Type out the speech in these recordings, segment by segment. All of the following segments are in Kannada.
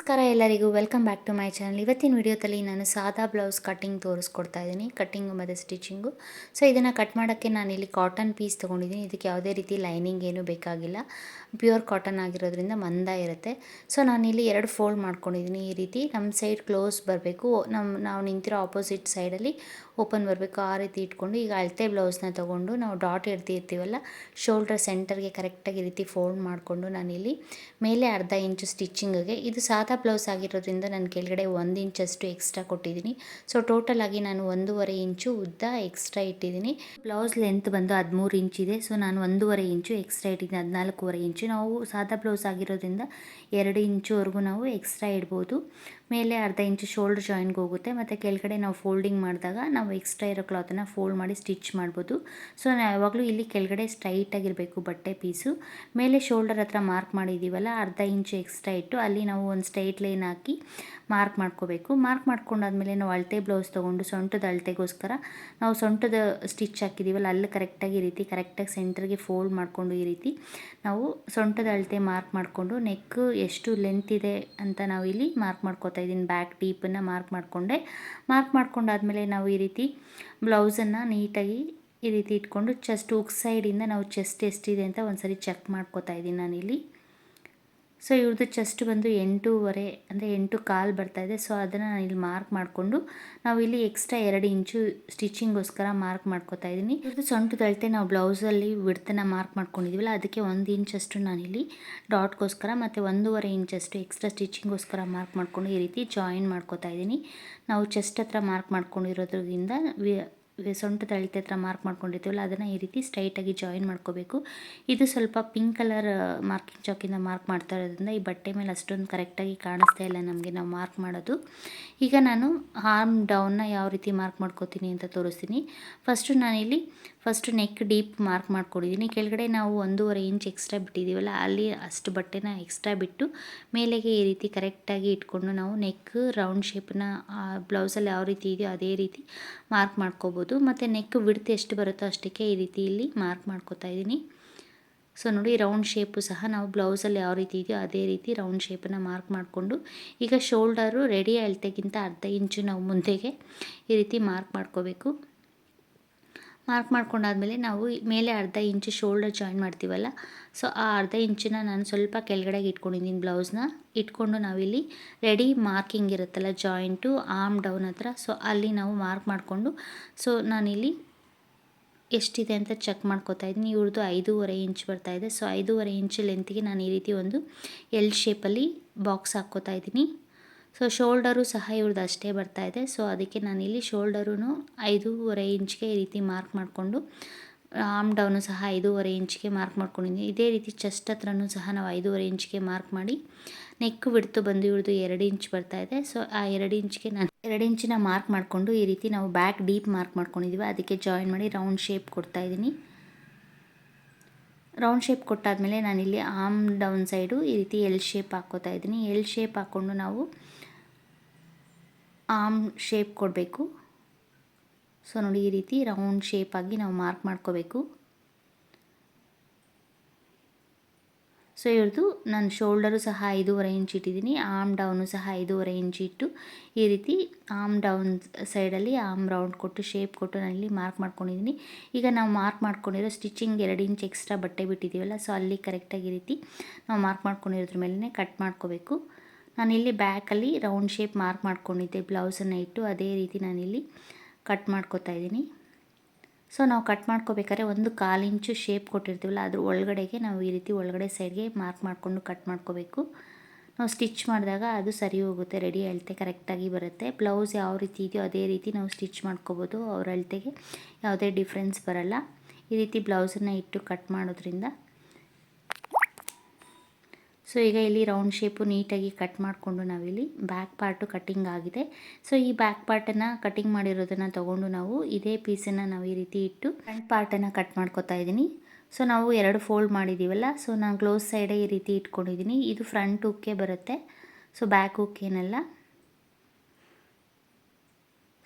ನಮಸ್ಕಾರ ಎಲ್ಲರಿಗೂ. Welcome back to my channel ಇವತ್ತಿನ ವಿಡಿಯೋದಲ್ಲಿ ನಾನು ಸಾದಾ ಬ್ಲೌಸ್ ಕಟ್ಟಿಂಗ್ ತೋರಿಸ್ಕೊಡ್ತಾ ಇದ್ದೀನಿ. ಕಟ್ಟಿಂಗು ಮತ್ತು ಸ್ಟಿಚಿಂಗು ಸೊ ಇದನ್ನು ಕಟ್ ಮಾಡೋಕ್ಕೆ ನಾನು ಇಲ್ಲಿ ಕಾಟನ್ ಪೀಸ್ ತೊಗೊಂಡಿದ್ದೀನಿ. ಇದಕ್ಕೆ ಯಾವುದೇ ರೀತಿ ಲೈನಿಂಗ್ ಏನೂ ಬೇಕಾಗಿಲ್ಲ. ಪ್ಯೂರ್ ಕಾಟನ್ ಆಗಿರೋದ್ರಿಂದ ಮಂದ ಇರುತ್ತೆ. ಸೊ ನಾನಿಲ್ಲಿ ಎರಡು ಫೋಲ್ಡ್ ಮಾಡ್ಕೊಂಡಿದ್ದೀನಿ. ಈ ರೀತಿ ನಮ್ಮ ಸೈಡ್ ಕ್ಲೋಸ್ ಬರಬೇಕು. ನಮ್ಮ ನಾವು ನಿಂತಿರೋ ಆಪೋಸಿಟ್ ಸೈಡಲ್ಲಿ ಓಪನ್ ಬರಬೇಕು, ಆ ರೀತಿ ಇಟ್ಕೊಂಡು ಈಗ ಅಳತೆ ಬ್ಲೌಸ್ನ ತೊಗೊಂಡು ನಾವು ಡಾಟ್ ಇರ್ತಿರ್ತೀವಲ್ಲ ಶೋಲ್ಡರ್ ಸೆಂಟರ್ಗೆ ಕರೆಕ್ಟಾಗಿ ರೀತಿ ಫೋಲ್ಡ್ ಮಾಡಿಕೊಂಡು ನಾನಿಲ್ಲಿ ಮೇಲೆ ಅರ್ಧ ಇಂಚು ಸ್ಟಿಚ್ಚಿಂಗಿಗೆ. ಇದು ಸಾದಾ ಬ್ಲೌಸ್ ಆಗಿರೋದ್ರಿಂದ ನಾನು ಕೆಳಗಡೆ ಒಂದು ಇಂಚಷ್ಟು ಎಕ್ಸ್ಟ್ರಾ ಕೊಟ್ಟಿದ್ದೀನಿ. ಸೊ ಟೋಟಲ್ ಆಗಿ ನಾನು ಒಂದೂವರೆ ಇಂಚು ಉದ್ದ ಎಕ್ಸ್ಟ್ರಾ ಇಟ್ಟಿದ್ದೀನಿ. ಬ್ಲೌಸ್ ಲೆಂತ್ ಬಂದು ಹದಿಮೂರು ಇಂಚಿದೆ. ಸೊ ನಾನು ಒಂದೂವರೆ ಇಂಚು ಎಕ್ಸ್ಟ್ರಾ ಇಟ್ಟಿದ್ದೀನಿ, ಹದಿನಾಲ್ಕೂವರೆ ಇಂಚು. ನಾವು ಸಾದಾ ಬ್ಲೌಸ್ ಆಗಿರೋದ್ರಿಂದ ಎರಡು ಇಂಚುವರೆಗೂ ನಾವು ಎಕ್ಸ್ಟ್ರಾ ಇಡ್ಬೋದು. ಮೇಲೆ ಅರ್ಧ ಇಂಚು ಶೋಲ್ಡರ್ ಜಾಯಿನ್ಗೆ ಹೋಗುತ್ತೆ. ಮತ್ತು ಕೆಳಗಡೆ ನಾವು ಫೋಲ್ಡಿಂಗ್ ಮಾಡಿದಾಗ ನಾವು ಎಕ್ಸ್ಟ್ರಾ ಇರೋ ಕ್ಲಾತನ್ನು ಫೋಲ್ಡ್ ಮಾಡಿ ಸ್ಟಿಚ್ ಮಾಡ್ಬೋದು. ಸೊ ಯಾವಾಗಲೂ ಇಲ್ಲಿ ಕೆಳಗಡೆ ಸ್ಟ್ರೈಟಾಗಿರಬೇಕು ಬಟ್ಟೆ ಪೀಸು ಮೇಲೆ ಶೋಲ್ಡರ್ ಹತ್ರ ಮಾರ್ಕ್ ಮಾಡಿದ್ದೀವಲ್ಲ ಅರ್ಧ ಇಂಚು ಎಕ್ಸ್ಟ್ರಾ ಇಟ್ಟು ಅಲ್ಲಿ ನಾವು ಒಂದು ಸ್ಟ್ರೈಟ್ ಲೈನ್ ಹಾಕಿ ಮಾರ್ಕ್ ಮಾಡ್ಕೋಬೇಕು. ಮಾರ್ಕ್ ಮಾಡ್ಕೊಂಡಾದ್ಮೇಲೆ ನಾವು ಅಳತೆ ಬ್ಲೌಸ್ ತೊಗೊಂಡು ಸೊಂಟದ ಅಳತೆಗೋಸ್ಕರ ನಾವು ಸೊಂಟದ ಸ್ಟಿಚ್ ಹಾಕಿದ್ದೀವಲ್ಲ ಅಲ್ಲಿ ಕರೆಕ್ಟಾಗಿ ಈ ರೀತಿ ಕರೆಕ್ಟಾಗಿ ಸೆಂಟ್ರಿಗೆ ಫೋಲ್ಡ್ ಮಾಡಿಕೊಂಡು ಈ ರೀತಿ ನಾವು ಸೊಂಟದ ಅಳತೆ ಮಾರ್ಕ್ ಮಾಡಿಕೊಂಡು ನೆಕ್ ಎಷ್ಟು ಲೆಂತ್ ಇದೆ ಅಂತ ನಾವು ಇಲ್ಲಿ ಮಾರ್ಕ್ ಮಾಡ್ಕೋತಾ ಇದ್ದೀನಿ. ಬ್ಯಾಕ್ ಡೀಪನ್ನು ಮಾರ್ಕ್ ಮಾಡಿಕೊಂಡೆ. ಮಾರ್ಕ್ ಮಾಡ್ಕೊಂಡಾದ್ಮೇಲೆ ನಾವು ಈ ರೀತಿ ಬ್ಲೌಸನ್ನು ನೀಟಾಗಿ ಈ ರೀತಿ ಇಟ್ಕೊಂಡು ಚೆಸ್ಟ್ ಉಕ್ ಸೈಡಿಂದ ನಾವು ಚೆಸ್ಟ್ ಎಷ್ಟಿದೆ ಅಂತ ಒಂದು ಸರಿ ಚೆಕ್ ಮಾಡ್ಕೋತಾ ಇದ್ದೀನಿ ನಾನಿಲ್ಲಿ. ಸೊ ಇವ್ರದ್ದು ಚೆಸ್ಟ್ ಬಂದು ಎಂಟೂವರೆ ಅಂದರೆ ಎಂಟು ಕಾಲು ಇದೆ. ಸೊ ಅದನ್ನು ನಾನು ಇಲ್ಲಿ ಮಾರ್ಕ್ ಮಾಡಿಕೊಂಡು ನಾವು ಇಲ್ಲಿ ಎಕ್ಸ್ಟ್ರಾ ಎರಡು ಇಂಚು ಸ್ಟಿಚಿಂಗೋಸ್ಕರ ಮಾರ್ಕ್ ಮಾಡ್ಕೋತಾ ಇದ್ದೀನಿ. ಇವ್ರದ್ದು ಸೊಂಟದ ಅಳತೆ ನಾವು ಬ್ಲೌಸಲ್ಲಿ ವಿಡ್ತನ ಮಾರ್ಕ್ ಮಾಡ್ಕೊಂಡಿದ್ದೀವಲ್ಲ ಅದಕ್ಕೆ ಒಂದು ಇಂಚಷ್ಟು ನಾನಿಲ್ಲಿ ಡಾಟ್ಗೋಸ್ಕರ ಮತ್ತು ಒಂದೂವರೆ ಇಂಚಷ್ಟು ಎಕ್ಸ್ಟ್ರಾ ಸ್ಟಿಚಿಂಗೋಸ್ಕರ ಮಾರ್ಕ್ ಮಾಡಿಕೊಂಡು ಈ ರೀತಿ ಜಾಯಿನ್ ಮಾಡ್ಕೋತಾ ಇದ್ದೀನಿ. ನಾವು ಚೆಸ್ಟ್ ಹತ್ರ ಮಾರ್ಕ್ ಮಾಡ್ಕೊಂಡಿರೋದ್ರಿಂದ ಸೊಂಟದ ಅಳತೆ ಹತ್ರ ಮಾರ್ಕ್ ಮಾಡ್ಕೊಂಡಿರ್ತೀವಲ್ಲ, ಅದನ್ನು ಈ ರೀತಿ ಸ್ಟ್ರೈಟಾಗಿ ಜಾಯಿನ್ ಮಾಡ್ಕೋಬೇಕು. ಇದು ಸ್ವಲ್ಪ ಪಿಂಕ್ ಕಲರ್ ಮಾರ್ಕಿಂಗ್ ಚಾಕಿಂದ ಮಾರ್ಕ್ ಮಾಡ್ತಾ ಇರೋದ್ರಿಂದ ಈ ಬಟ್ಟೆ ಮೇಲೆ ಅಷ್ಟೊಂದು ಕರೆಕ್ಟಾಗಿ ಕಾಣಿಸ್ತಾ ಇಲ್ಲ ನಮಗೆ ನಾವು ಮಾರ್ಕ್ ಮಾಡೋದು. ಈಗ ನಾನು ಆರ್ಮ್ ಡೌನ್ನ ಯಾವ ರೀತಿ ಮಾರ್ಕ್ ಮಾಡ್ಕೋತೀನಿ ಅಂತ ತೋರಿಸ್ತೀನಿ. ಫಸ್ಟು ನಾನಿಲ್ಲಿ ಫಸ್ಟು ನೆಕ್ ಡೀಪ್ ಮಾರ್ಕ್ ಮಾಡ್ಕೊಂಡಿದ್ದೀನಿ ಕೆಳಗಡೆ ನಾವು ಒಂದೂವರೆ ಇಂಚ್ ಎಕ್ಸ್ಟ್ರಾ ಬಿಟ್ಟಿದ್ದೀವಲ್ಲ ಅಲ್ಲಿ ಅಷ್ಟು ಬಟ್ಟೆನ ಎಕ್ಸ್ಟ್ರಾ ಬಿಟ್ಟು ಮೇಲೆಗೆ ಈ ರೀತಿ ಕರೆಕ್ಟಾಗಿ ಇಟ್ಕೊಂಡು ನಾವು ನೆಕ್ ರೌಂಡ್ ಶೇಪನ್ನ ಬ್ಲೌಸಲ್ಲಿ ಯಾವ ರೀತಿ ಇದೆಯೋ ಅದೇ ರೀತಿ ಮಾರ್ಕ್ ಮಾಡ್ಕೋಬೋದು. ಮತ್ತು ನೆಕ್ ಬಿಡ್ತು ಎಷ್ಟು ಬರುತ್ತೋ ಅಷ್ಟಕ್ಕೆ ಈ ರೀತಿ ಇಲ್ಲಿ ಮಾರ್ಕ್ ಮಾಡ್ಕೋತಾ ಇದ್ದೀನಿ ಸೊ ನೋಡಿ ರೌಂಡ್ ಶೇಪು ಸಹ ನಾವು ಬ್ಲೌಸಲ್ಲಿ ಯಾವ ರೀತಿ ಇದೆಯೋ ಅದೇ ರೀತಿ ರೌಂಡ್ ಶೇಪನ್ನು ಮಾರ್ಕ್ ಮಾಡಿಕೊಂಡು, ಈಗ ಶೋಲ್ಡರು ರೆಡಿ ಅಳತೆಗಿಂತ ಅರ್ಧ ಇಂಚು ನಾವು ಮುಂದೆಗೆ ಈ ರೀತಿ ಮಾರ್ಕ್ ಮಾಡ್ಕೋಬೇಕು. ಮಾರ್ಕ್ ಮಾಡ್ಕೊಂಡಾದ್ಮೇಲೆ ನಾವು ಮೇಲೆ ಅರ್ಧ ಇಂಚು ಶೋಲ್ಡರ್ ಜಾಯಿನ್ ಮಾಡ್ತೀವಲ್ಲ? ಸೊ ಆ ಅರ್ಧ ಇಂಚನ್ನ ನಾನು ಸ್ವಲ್ಪ ಕೆಳಗಡೆಗೆ ಇಟ್ಕೊಂಡಿದ್ದೀನಿ ಬ್ಲೌಸ್ನ ಇಟ್ಕೊಂಡು ನಾವಿಲ್ಲಿ ರೆಡಿ ಮಾರ್ಕಿಂಗ್ ಇರುತ್ತಲ್ಲ ಜಾಯಿಂಟು ಆರ್ಮ್ ಡೌನ್ ಹತ್ರ. ಸೊ ಅಲ್ಲಿ ನಾವು ಮಾರ್ಕ್ ಮಾಡಿಕೊಂಡು ಸೊ ನಾನಿಲ್ಲಿ ಎಷ್ಟಿದೆ ಅಂತ ಚೆಕ್ ಮಾಡ್ಕೋತಾ ಇದ್ದೀನಿ. ಇವ್ರದ್ದು ಐದೂವರೆ ಇಂಚ್ ಬರ್ತಾಯಿದೆ ಸೊ ಐದೂವರೆ ಇಂಚ್ ಲೆಂತ್ಗೆ ನಾನು ಈ ರೀತಿ ಒಂದು ಎಲ್ ಶೇಪಲ್ಲಿ ಬಾಕ್ಸ್ ಹಾಕ್ಕೋತಾ ಇದ್ದೀನಿ. ಸೊ ಶೋಲ್ಡರು ಸಹ ಇವ್ರದ್ದು ಅಷ್ಟೇ ಬರ್ತಾ ಇದೆ. ಸೊ ಅದಕ್ಕೆ ನಾನಿಲ್ಲಿ ಶೋಲ್ಡರೂ ಐದೂವರೆ ಇಂಚ್ಗೆ ಈ ರೀತಿ ಮಾರ್ಕ್ ಮಾಡಿಕೊಂಡು ಆಮ್ ಡೌನು ಸಹ ಐದೂವರೆ ಇಂಚ್ಗೆ ಮಾರ್ಕ್ ಮಾಡ್ಕೊಂಡಿದ್ದೀನಿ. ಇದೇ ರೀತಿ ಚೆಸ್ಟ್ ಹತ್ರನೂ ಸಹ ನಾವು ಐದೂವರೆ ಇಂಚ್ಗೆ ಮಾರ್ಕ್ ಮಾಡಿ ನೆಕ್ ಬಿಡ್ತು ಬಂದು ಇವ್ರದ್ದು ಎರಡು ಇಂಚ್ ಬರ್ತಾ ಇದೆ. ಸೊ ಆ ಎರಡು ಇಂಚ್ಗೆ ನಾನು ಎರಡು ಇಂಚಿನ ಮಾರ್ಕ್ ಮಾಡಿಕೊಂಡು ಈ ರೀತಿ ನಾವು ಬ್ಯಾಕ್ ಡೀಪ್ ಮಾರ್ಕ್ ಮಾಡ್ಕೊಂಡಿದ್ದೀವಿ ಅದಕ್ಕೆ ಜಾಯಿನ್ ಮಾಡಿ ರೌಂಡ್ ಶೇಪ್ ಕೊಡ್ತಾ ಇದ್ದೀನಿ. ರೌಂಡ್ ಶೇಪ್ ಕೊಟ್ಟಾದಮೇಲೆ ನಾನಿಲ್ಲಿ ಆರ್ಮ್ ಡೌನ್ ಸೈಡು ಈ ರೀತಿ ಎಲ್ ಶೇಪ್ ಹಾಕ್ಕೋತಾ ಇದ್ದೀನಿ. ಎಲ್ ಶೇಪ್ ಹಾಕ್ಕೊಂಡು ನಾವು ಆರ್ಮ್ ಶೇಪ್ ಕೊಡಬೇಕು. ಸೊ ನೋಡಿ ಈ ರೀತಿ ರೌಂಡ್ ಶೇಪಾಗಿ ನಾವು ಮಾರ್ಕ್ ಮಾಡ್ಕೋಬೇಕು. ಸೊ ಇವ್ರದ್ದು ನಾನು ಶೋಲ್ಡರು ಸಹ ಐದೂವರೆ ಇಂಚ್ ಇಟ್ಟಿದ್ದೀನಿ ಆಮ್ ಡೌನು ಸಹ ಐದೂವರೆ ಇಂಚ್ ಇಟ್ಟು ಈ ರೀತಿ ಆಮ್ ಡೌನ್ ಸೈಡಲ್ಲಿ ಆಮ್ ರೌಂಡ್ ಕೊಟ್ಟು ಶೇಪ್ ಕೊಟ್ಟು ನಾನಿಲ್ಲಿ ಮಾರ್ಕ್ ಮಾಡ್ಕೊಂಡಿದ್ದೀನಿ ಈಗ ನಾವು ಮಾರ್ಕ್ ಮಾಡ್ಕೊಂಡಿರೋ ಸ್ಟಿಚಿಂಗ್ ಎರಡು ಇಂಚ್ ಎಕ್ಸ್ಟ್ರಾ ಬಟ್ಟೆ ಬಿಟ್ಟಿದ್ದೀವಲ್ಲ ಸೊ ಅಲ್ಲಿ ಕರೆಕ್ಟಾಗಿ ಈ ರೀತಿ ನಾವು ಮಾರ್ಕ್ ಮಾಡ್ಕೊಂಡಿರೋದ್ರ ಮೇಲೇ ಕಟ್ ಮಾಡ್ಕೋಬೇಕು. ನಾನಿಲ್ಲಿ ಬ್ಯಾಕಲ್ಲಿ ರೌಂಡ್ ಶೇಪ್ ಮಾರ್ಕ್ ಮಾಡ್ಕೊಂಡಿದ್ದೆ, ಬ್ಲೌಸನ್ನು ಇಟ್ಟು ಅದೇ ರೀತಿ ನಾನಿಲ್ಲಿ ಕಟ್ ಮಾಡ್ಕೋತಾ ಇದ್ದೀನಿ. ಸೊ ನಾವು ಕಟ್ ಮಾಡ್ಕೋಬೇಕಾದ್ರೆ ಒಂದು ಕಾಲು ಇಂಚು ಶೇಪ್ ಕೊಟ್ಟಿರ್ತೀವಲ್ಲ, ಅದ್ರ ಒಳಗಡೆಗೆ ನಾವು ಈ ರೀತಿ ಒಳಗಡೆ ಸೈಡ್ಗೆ ಮಾರ್ಕ್ ಮಾಡಿಕೊಂಡು ಕಟ್ ಮಾಡ್ಕೋಬೇಕು. ನಾವು ಸ್ಟಿಚ್ ಮಾಡಿದಾಗ ಅದು ಸರಿ ಹೋಗುತ್ತೆ, ರೆಡಿ ಅಳತೆ ಕರೆಕ್ಟಾಗಿ ಬರುತ್ತೆ. ಬ್ಲೌಸ್ ಯಾವ ರೀತಿ ಇದೆಯೋ ಅದೇ ರೀತಿ ನಾವು ಸ್ಟಿಚ್ ಮಾಡ್ಕೋಬೋದು, ಅವ್ರ ಅಳತೆಗೆ ಯಾವುದೇ ಡಿಫ್ರೆನ್ಸ್ ಬರಲ್ಲ. ಈ ರೀತಿ ಬ್ಲೌಸನ್ನು ಇಟ್ಟು ಕಟ್ ಮಾಡೋದ್ರಿಂದ ಸೊ ಈಗ ಇಲ್ಲಿ ರೌಂಡ್ ಶೇಪು ನೀಟಾಗಿ ಕಟ್ ಮಾಡಿಕೊಂಡು ನಾವಿಲ್ಲಿ ಬ್ಯಾಕ್ ಪಾರ್ಟು ಕಟ್ಟಿಂಗ್ ಆಗಿದೆ. ಸೊ ಈ ಬ್ಯಾಕ್ ಪಾರ್ಟನ್ನು ಕಟ್ಟಿಂಗ್ ಮಾಡಿರೋದನ್ನು ತೊಗೊಂಡು ನಾವು ಇದೇ ಪೀಸನ್ನು ನಾವು ಈ ರೀತಿ ಇಟ್ಟು ಫ್ರಂಟ್ ಪಾರ್ಟನ್ನು ಕಟ್ ಮಾಡ್ಕೊತಾ ಇದ್ದೀನಿ. ಸೊ ನಾವು ಎರಡು ಫೋಲ್ಡ್ ಮಾಡಿದ್ದೀವಲ್ಲ ಸೊ ನಾನು ಕ್ಲೋಸ್ ಸೈಡೇ ಈ ರೀತಿ ಇಟ್ಕೊಂಡಿದ್ದೀನಿ ಇದು ಫ್ರಂಟ್ ಹುಕ್ಕೆ ಬರುತ್ತೆ. ಸೊ ಬ್ಯಾಕ್ ಹುಕ್ ಏನಲ್ಲ.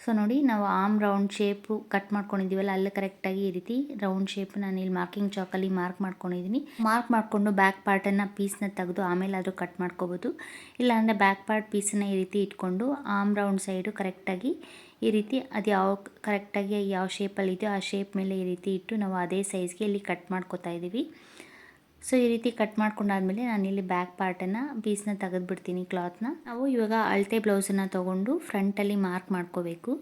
ಸೊ ನೋಡಿ, ನಾವು ಆಮ್ ರೌಂಡ್ ಶೇಪು ಕಟ್ ಮಾಡ್ಕೊಂಡಿದ್ದೀವಲ್ಲ ಅಲ್ಲಿ ಕರೆಕ್ಟಾಗಿ ಈ ರೀತಿ ರೌಂಡ್ ಶೇಪ್ ನಾನು ಇಲ್ಲಿ ಮಾರ್ಕಿಂಗ್ ಚಾಕಲ್ಲಿ ಮಾರ್ಕ್ ಮಾಡ್ಕೊಂಡಿದ್ದೀನಿ ಮಾರ್ಕ್ ಮಾಡಿಕೊಂಡು ಬ್ಯಾಕ್ ಪಾರ್ಟನ್ನು ಪೀಸ್ನ ತೆಗೆದು ಆಮೇಲೆ ಆದರೂ ಕಟ್ ಮಾಡ್ಕೋಬೋದು. ಇಲ್ಲಾಂದರೆ ಬ್ಯಾಕ್ ಪಾರ್ಟ್ ಪೀಸನ್ನ ಈ ರೀತಿ ಇಟ್ಕೊಂಡು ಆಮ್ ರೌಂಡ್ ಸೈಡು ಕರೆಕ್ಟಾಗಿ ಈ ರೀತಿ ಅದು ಯಾವ ಕರೆಕ್ಟಾಗಿ ಯಾವ ಶೇಪಲ್ಲಿದೆಯೋ ಆ ಶೇಪ್ ಮೇಲೆ ಈ ರೀತಿ ಇಟ್ಟು ನಾವು ಅದೇ ಸೈಜ್ಗೆ ಇಲ್ಲಿ ಕಟ್ ಮಾಡ್ಕೋತಾ ಇದ್ದೀವಿ ಸೊ ಈ ರೀತಿ ಕಟ್ ಮಾಡ್ಕೊಂಡಾದ್ಮೇಲೆ ನಾನು ಇಲ್ಲಿ ಬ್ಯಾಕ್ ಪಾರ್ಟನ್ನು ಪೀಸ್ನ ತೆಗೆದುಬಿಡ್ತೀನಿ ಕ್ಲಾತ್ನ ನಾವು ಇವಾಗ ಅಳತೆ ಬ್ಲೌಸನ್ನು ತೊಗೊಂಡು ಫ್ರಂಟಲ್ಲಿ ಮಾರ್ಕ್ ಮಾಡ್ಕೋಬೇಕು.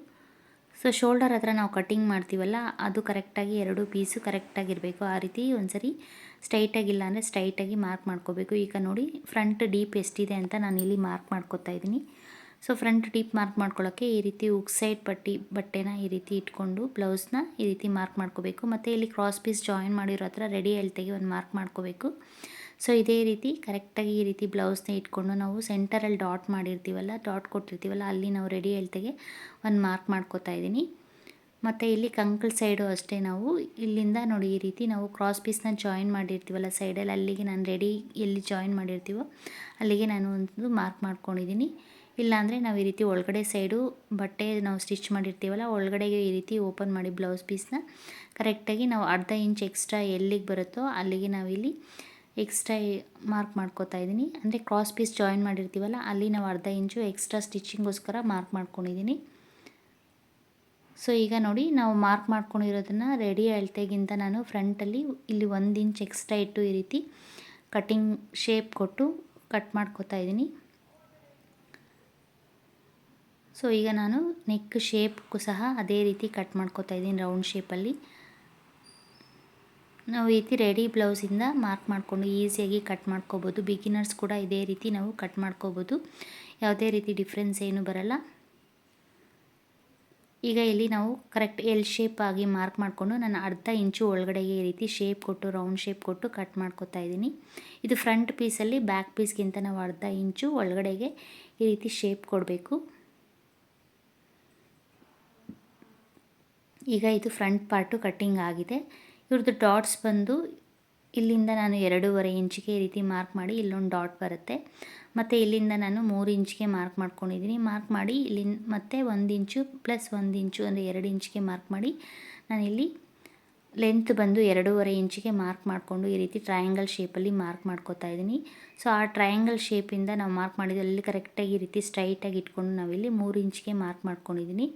ಸೊ ಶೋಲ್ಡರ್ ಹತ್ರ ನಾವು ಕಟ್ಟಿಂಗ್ ಮಾಡ್ತೀವಲ್ಲ, ಅದು ಕರೆಕ್ಟಾಗಿ ಎರಡು ಪೀಸು ಕರೆಕ್ಟಾಗಿರಬೇಕು ಆ ರೀತಿ ಒಂದ್ಸರಿ ಸ್ಟ್ರೈಟಾಗಿಲ್ಲ ಅಂದರೆ ಸ್ಟ್ರೈಟಾಗಿ ಮಾರ್ಕ್ ಮಾಡ್ಕೋಬೇಕು. ಈಗ ನೋಡಿ ಫ್ರಂಟ್ ಡೀಪ್ ಎಷ್ಟಿದೆ ಅಂತ ನಾನು ಇಲ್ಲಿ ಮಾರ್ಕ್ ಮಾಡ್ಕೋತಾ ಇದ್ದೀನಿ. ಸೊ ಫ್ರಂಟ್ ಡೀಪ್ ಮಾರ್ಕ್ ಮಾಡ್ಕೊಳ್ಳೋಕ್ಕೆ ಈ ರೀತಿ ಉಕ್ ಸೈಡ್ ಪಟ್ಟಿ ಬಟ್ಟೆನ ಈ ರೀತಿ ಇಟ್ಕೊಂಡು ಬ್ಲೌಸ್ನ ಈ ರೀತಿ ಮಾರ್ಕ್ ಮಾಡ್ಕೋಬೇಕು. ಮತ್ತು ಇಲ್ಲಿ ಕ್ರಾಸ್ ಪೀಸ್ ಜಾಯಿನ್ ಮಾಡಿರೋ ಹತ್ರ ರೆಡಿ ಹೆಲ್ತೆಗೆ ಒಂದು ಮಾರ್ಕ್ ಮಾಡ್ಕೋಬೇಕು. ಸೊ ಇದೇ ರೀತಿ ಕರೆಕ್ಟಾಗಿ ಈ ರೀತಿ ಬ್ಲೌಸ್ನ ಇಟ್ಕೊಂಡು ನಾವು ಸೆಂಟರಲ್ಲಿ ಡಾಟ್ ಮಾಡಿರ್ತೀವಲ್ಲ ಡಾಟ್ ಕೊಟ್ಟಿರ್ತೀವಲ್ಲ, ಅಲ್ಲಿ ನಾವು ರೆಡಿ ಹೆಲ್ತೆಗೆ ಒಂದು ಮಾರ್ಕ್ ಮಾಡ್ಕೋತಾ ಇದ್ದೀನಿ. ಮತ್ತು ಇಲ್ಲಿ ಕಂಕಲ್ ಸೈಡು ಅಷ್ಟೇ ನಾವು. ಇಲ್ಲಿಂದ ನೋಡಿ ಈ ರೀತಿ ನಾವು ಕ್ರಾಸ್ ಪೀಸ್ನ ಜಾಯಿನ್ ಮಾಡಿರ್ತೀವಲ್ಲ ಸೈಡಲ್ಲಿ ಅಲ್ಲಿಗೆ ನಾನು ರೆಡಿ ಎಲ್ಲಿ ಜಾಯಿನ್ ಮಾಡಿರ್ತೀವೋ ಅಲ್ಲಿಗೆ ನಾನು ಒಂದು ಮಾರ್ಕ್ ಮಾಡ್ಕೊಂಡಿದ್ದೀನಿ. ಇಲ್ಲಾಂದರೆ ನಾವು ಈ ರೀತಿ ಒಳಗಡೆ ಸೈಡು ಬಟ್ಟೆ ನಾವು ಸ್ಟಿಚ್ ಮಾಡಿರ್ತೀವಲ್ಲ ಒಳಗಡೆಗೆ ಈ ರೀತಿ ಓಪನ್ ಮಾಡಿ ಬ್ಲೌಸ್ ಪೀಸ್ನ. ಕರೆಕ್ಟಾಗಿ ನಾವು ಅರ್ಧ ಇಂಚ್ ಎಕ್ಸ್ಟ್ರಾ ಎಲ್ಲಿಗೆ ಬರುತ್ತೋ ಅಲ್ಲಿಗೆ ನಾವಿಲ್ಲಿ ಎಕ್ಸ್ಟ್ರಾ ಮಾರ್ಕ್ ಮಾಡ್ಕೋತಾ ಇದ್ದೀನಿ. ಅಂದರೆ ಕ್ರಾಸ್ ಪೀಸ್ ಜಾಯಿನ್ ಮಾಡಿರ್ತೀವಲ್ಲ, ಅಲ್ಲಿ ನಾವು ಅರ್ಧ ಇಂಚು ಎಕ್ಸ್ಟ್ರಾ ಸ್ಟಿಚಿಂಗೋಸ್ಕರ ಮಾರ್ಕ್ ಮಾಡ್ಕೊಂಡಿದ್ದೀನಿ. ಸೊ ಈಗ ನೋಡಿ, ನಾವು ಮಾರ್ಕ್ ಮಾಡ್ಕೊಂಡಿರೋದನ್ನು ರೆಡಿ ಅಳತೆಗಿಂತ ನಾನು ಫ್ರಂಟಲ್ಲಿ ಇಲ್ಲಿ ಒಂದು ಇಂಚ್ ಎಕ್ಸ್ಟ್ರಾ ಇಟ್ಟು ಈ ರೀತಿ ಕಟ್ಟಿಂಗ್ ಶೇಪ್ ಕೊಟ್ಟು ಕಟ್ ಮಾಡ್ಕೋತಾ ಇದ್ದೀನಿ. ಸೊ ಈಗ ನಾನು ನೆಕ್ ಶೇಪ್ಗೂ ಸಹ ಅದೇ ರೀತಿ ಕಟ್ ಮಾಡ್ಕೋತಾ ಇದ್ದೀನಿ ರೌಂಡ್ ಶೇಪಲ್ಲಿ ನಾವು ಈ ರೀತಿ ರೆಡಿ ಬ್ಲೌಸಿಂದ ಮಾರ್ಕ್ ಮಾಡಿಕೊಂಡು ಈಸಿಯಾಗಿ ಕಟ್ ಮಾಡ್ಕೋಬೋದು. ಬಿಗಿನರ್ಸ್ ಕೂಡ ಇದೇ ರೀತಿ ನಾವು ಕಟ್ ಮಾಡ್ಕೋಬೋದು. ಯಾವುದೇ ರೀತಿ ಡಿಫ್ರೆನ್ಸ್ ಏನು ಬರಲ್ಲ. ಈಗ ಇಲ್ಲಿ ನಾವು ಕರೆಕ್ಟ್ ಎಲ್ ಶೇಪ್ ಆಗಿ ಮಾರ್ಕ್ ಮಾಡಿಕೊಂಡು ನಾನು ಅರ್ಧ ಇಂಚು ಒಳಗಡೆಗೆ ಈ ರೀತಿ ಶೇಪ್ ಕೊಟ್ಟು ರೌಂಡ್ ಶೇಪ್ ಕೊಟ್ಟು ಕಟ್ ಮಾಡ್ಕೋತಾ ಇದ್ದೀನಿ. ಇದು ಫ್ರಂಟ್ ಪೀಸಲ್ಲಿ ಬ್ಯಾಕ್ ಪೀಸ್ಗಿಂತ ನಾವು ಅರ್ಧ ಇಂಚು ಒಳಗಡೆಗೆ ಈ ರೀತಿ ಶೇಪ್ ಕೊಡಬೇಕು. ಈಗ ಇದು ಫ್ರಂಟ್ ಪಾರ್ಟು ಕಟ್ಟಿಂಗ್ ಆಗಿದೆ. ಇವ್ರದ್ದು ಡಾಟ್ಸ್ ಬಂದು ಇಲ್ಲಿಂದ ನಾನು ಎರಡೂವರೆ ಇಂಚಿಗೆ ಈ ರೀತಿ ಮಾರ್ಕ್ ಮಾಡಿ ಇಲ್ಲೊಂದು ಡಾಟ್ ಬರುತ್ತೆ. ಮತ್ತು ಇಲ್ಲಿಂದ ನಾನು ಮೂರು ಇಂಚಿಗೆ ಮಾರ್ಕ್ ಮಾಡ್ಕೊಂಡಿದ್ದೀನಿ ಮಾರ್ಕ್ ಮಾಡಿ ಇಲ್ಲಿ ಮತ್ತೆ ಒಂದು ಇಂಚು ಪ್ಲಸ್ ಒಂದು ಇಂಚು ಅಂದರೆ ಎರಡು ಇಂಚಿಗೆ ಮಾರ್ಕ್ ಮಾಡಿ ನಾನಿಲ್ಲಿ ಲೆಂತ್ ಬಂದು ಎರಡೂವರೆ ಇಂಚಿಗೆ ಮಾರ್ಕ್ ಮಾಡಿಕೊಂಡು ಈ ರೀತಿ ಟ್ರಯಾಂಗಲ್ ಶೇಪಲ್ಲಿ ಮಾರ್ಕ್ ಮಾಡ್ಕೋತಾ ಇದ್ದೀನಿ ಸೊ ಆ ಟ್ರಯಾಂಗಲ್ ಶೇಪಿಂದ ನಾವು ಮಾರ್ಕ್ ಮಾಡಿದ್ದು ಅಲ್ಲಿ ಕರೆಕ್ಟಾಗಿ ಈ ರೀತಿ ಸ್ಟ್ರೈಟಾಗಿ ಇಟ್ಕೊಂಡು ನಾವಿಲ್ಲಿ ಮೂರು ಇಂಚಿಗೆ ಮಾರ್ಕ್ ಮಾಡ್ಕೊಂಡಿದ್ದೀನಿ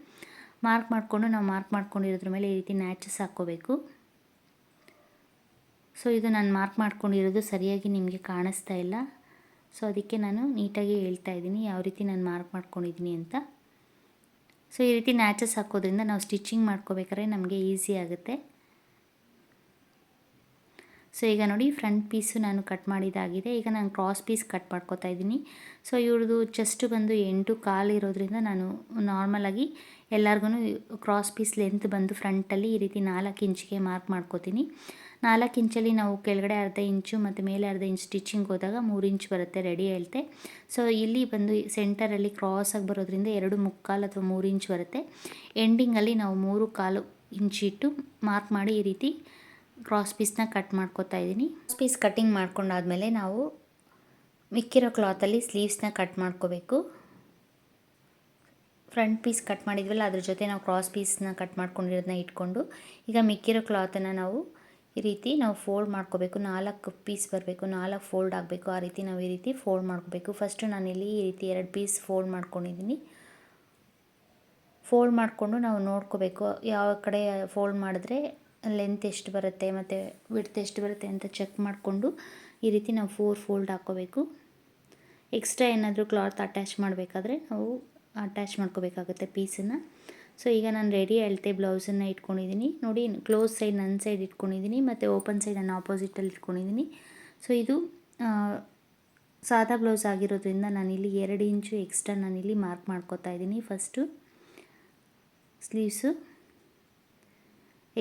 ಮಾರ್ಕ್ ಮಾಡಿಕೊಂಡು ನಾವು ಮಾರ್ಕ್ ಮಾಡ್ಕೊಂಡಿರೋದ್ರ ಮೇಲೆ ಈ ರೀತಿ ನ್ಯಾಚಸ್ ಹಾಕ್ಕೋಬೇಕು. ಸೊ, ಇದು ನಾನು ಮಾರ್ಕ್ ಮಾಡ್ಕೊಂಡಿರೋದು ಸರಿಯಾಗಿ ನಿಮಗೆ ಕಾಣಿಸ್ತಾ ಇಲ್ಲ. ಸೊ, ಅದಕ್ಕೆ ನಾನು ನೀಟಾಗಿ ಹೇಳ್ತಾ ಇದ್ದೀನಿ ಯಾವ ರೀತಿ ನಾನು ಮಾರ್ಕ್ ಮಾಡ್ಕೊಂಡಿದ್ದೀನಿ ಅಂತ. ಸೊ, ಈ ರೀತಿ ನ್ಯಾಚಸ್ ಹಾಕೋದ್ರಿಂದ ನಾವು ಸ್ಟಿಚಿಂಗ್ ಮಾಡ್ಕೋಬೇಕಾದ್ರೆ ನಮಗೆ ಈಸಿ ಆಗುತ್ತೆ. ಸೊ ಈಗ ನೋಡಿ ಫ್ರಂಟ್ ಪೀಸು ನಾನು ಕಟ್ ಮಾಡಿದಾಗಿದೆ ಈಗ ನಾನು ಕ್ರಾಸ್ ಪೀಸ್ ಕಟ್ ಮಾಡ್ಕೋತಾ ಇದ್ದೀನಿ. ಸೊ ಇವ್ರದ್ದು ಚೆಸ್ಟ್ ಬಂದು ಎಂಟು ಕಾಲು ಇರೋದ್ರಿಂದ ನಾನು ನಾರ್ಮಲಾಗಿ ಎಲ್ಲರಿಗೂ ಕ್ರಾಸ್ ಪೀಸ್ ಲೆಂತ್ ಬಂದು ಫ್ರಂಟಲ್ಲಿ ಈ ರೀತಿ ನಾಲ್ಕು ಇಂಚಿಗೆ ಮಾರ್ಕ್ ಮಾಡ್ಕೋತೀನಿ. ನಾಲ್ಕು ಇಂಚಲ್ಲಿ ನಾವು ಕೆಳಗಡೆ ಅರ್ಧ ಇಂಚು ಮತ್ತು ಮೇಲೆ ಅರ್ಧ ಇಂಚು ಸ್ಟಿಚಿಂಗ್ ಹೋದಾಗ ಮೂರು ಇಂಚ್ ಬರುತ್ತೆ ರೆಡಿ ಹೇಳ್ತೆ. ಸೊ ಇಲ್ಲಿ ಬಂದು ಸೆಂಟರಲ್ಲಿ ಕ್ರಾಸಾಗಿ ಬರೋದ್ರಿಂದ ಎರಡು ಮುಕ್ಕಾಲು ಅಥವಾ ಮೂರು ಇಂಚ್ ಬರುತ್ತೆ. ಎಂಡಿಂಗಲ್ಲಿ ನಾವು ಮೂರು ಕಾಲು ಇಂಚಿಟ್ಟು ಮಾರ್ಕ್ ಮಾಡಿ ಈ ರೀತಿ ಕ್ರಾಸ್ ಪೀಸ್ನ ಕಟ್ ಮಾಡ್ಕೋತಾ ಇದ್ದೀನಿ. ಕ್ರಾಸ್ ಪೀಸ್ ಕಟ್ಟಿಂಗ್ ಮಾಡ್ಕೊಂಡಾದ್ಮೇಲೆ ನಾವು ಮಿಕ್ಕಿರೋ ಕ್ಲಾತಲ್ಲಿ ಸ್ಲೀವ್ಸ್ನ ಕಟ್ ಮಾಡ್ಕೋಬೇಕು. ಫ್ರಂಟ್ ಪೀಸ್ ಕಟ್ ಮಾಡಿದ್ವಲ್ಲ, ಅದ್ರ ಜೊತೆ ನಾವು ಕ್ರಾಸ್ ಪೀಸ್ನ ಕಟ್ ಮಾಡ್ಕೊಂಡಿರೋದನ್ನ ಇಟ್ಕೊಂಡು, ಈಗ ಮಿಕ್ಕಿರೋ ಕ್ಲಾತನ್ನು ನಾವು ಈ ರೀತಿ ನಾವು ಫೋಲ್ಡ್ ಮಾಡ್ಕೋಬೇಕು. ನಾಲ್ಕು ಪೀಸ್ ಬರಬೇಕು, ನಾಲ್ಕು ಫೋಲ್ಡ್ ಆಗಬೇಕು. ಆ ರೀತಿ ನಾವು ಈ ರೀತಿ ಫೋಲ್ಡ್ ಮಾಡ್ಕೋಬೇಕು. ಫಸ್ಟು ನಾನಿಲ್ಲಿ ಈ ರೀತಿ ಎರಡು ಪೀಸ್ ಫೋಲ್ಡ್ ಮಾಡ್ಕೊಂಡಿದ್ದೀನಿ. ಫೋಲ್ಡ್ ಮಾಡಿಕೊಂಡು ನಾವು ನೋಡ್ಕೋಬೇಕು. ಯಾವ ಕಡೆ ಫೋಲ್ಡ್ ಮಾಡಿದ್ರೆ ಲೆಂತ್ ಎಷ್ಟು ಬರುತ್ತೆ ಮತ್ತು ವಿಡ್ತ್ ಎಷ್ಟು ಬರುತ್ತೆ ಅಂತ ಚೆಕ್ ಮಾಡಿಕೊಂಡು ಈ ರೀತಿ ನಾವು ಫೋರ್ ಫೋಲ್ಡ್ ಹಾಕ್ಕೋಬೇಕು ಎಕ್ಸ್ಟ್ರಾ ಏನಾದರೂ ಕ್ಲಾತ್ ಅಟ್ಯಾಚ್ ಮಾಡಬೇಕಾದ್ರೆ ನಾವು ಅಟ್ಯಾಚ್ ಮಾಡ್ಕೋಬೇಕಾಗುತ್ತೆ ಪೀಸನ್ನು ಸೊ ಈಗ ನಾನು ರೆಡಿ ಅಳತೆ ಬ್ಲೌಸನ್ನು ಇಟ್ಕೊಂಡಿದ್ದೀನಿ ನೋಡಿ ಕ್ಲೋಸ್ ಸೈಡ್ ನನ್ನ ಸೈಡ್ ಇಟ್ಕೊಂಡಿದ್ದೀನಿ ಮತ್ತು ಓಪನ್ ಸೈಡ್ ನಾನು ಆಪೋಸಿಟಲ್ಲಿ ಇಟ್ಕೊಂಡಿದ್ದೀನಿ ಸೊ ಇದು ಸಾದಾ ಬ್ಲೌಸ್ ಆಗಿರೋದ್ರಿಂದ ನಾನಿಲ್ಲಿ ಎರಡು ಇಂಚು ಎಕ್ಸ್ಟ್ರಾ ನಾನಿಲ್ಲಿ ಮಾರ್ಕ್ ಮಾಡ್ಕೋತಾ ಇದ್ದೀನಿ ಫಸ್ಟು ಸ್ಲೀವ್ಸು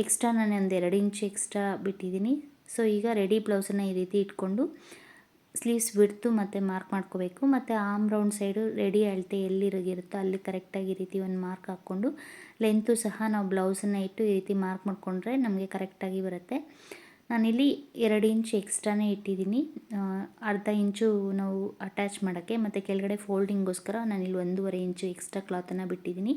ಎಕ್ಸ್ಟ್ರಾ ನಾನು ಒಂದು ಎರಡು ಇಂಚು ಎಕ್ಸ್ಟ್ರಾ ಬಿಟ್ಟಿದ್ದೀನಿ. ಸೊ ಈಗ ರೆಡಿ ಬ್ಲೌಸನ್ನು ಈ ರೀತಿ ಇಟ್ಕೊಂಡು ಸ್ಲೀವ್ಸ್ ಬಿಡ್ತು ಮತ್ತು ಮಾರ್ಕ್ ಮಾಡ್ಕೋಬೇಕು. ಮತ್ತು ಆಮ್ ರೌಂಡ್ ಸೈಡು ರೆಡಿ ಅಳತೆ ಎಲ್ಲಿರೋಗಿರುತ್ತೋ ಅಲ್ಲಿ ಕರೆಕ್ಟಾಗಿ ಈ ರೀತಿ ಒಂದು ಮಾರ್ಕ್ ಹಾಕ್ಕೊಂಡು ಲೆಂತು ಸಹ ನಾವು ಬ್ಲೌಸನ್ನು ಇಟ್ಟು ಈ ರೀತಿ ಮಾರ್ಕ್ ಮಾಡಿಕೊಂಡ್ರೆ ನಮಗೆ ಕರೆಕ್ಟಾಗಿ ಬರುತ್ತೆ. ನಾನಿಲ್ಲಿ ಎರಡು ಇಂಚ್ ಎಕ್ಸ್ಟ್ರಾನೇ ಇಟ್ಟಿದ್ದೀನಿ. ಅರ್ಧ ಇಂಚು ನಾವು ಅಟ್ಯಾಚ್ ಮಾಡೋಕ್ಕೆ ಮತ್ತು ಕೆಳಗಡೆ ಫೋಲ್ಡಿಂಗ್ಗೋಸ್ಕರ ನಾನಿಲ್ಲಿ ಒಂದೂವರೆ ಇಂಚು ಎಕ್ಸ್ಟ್ರಾ ಕ್ಲಾತನ್ನು ಬಿಟ್ಟಿದ್ದೀನಿ.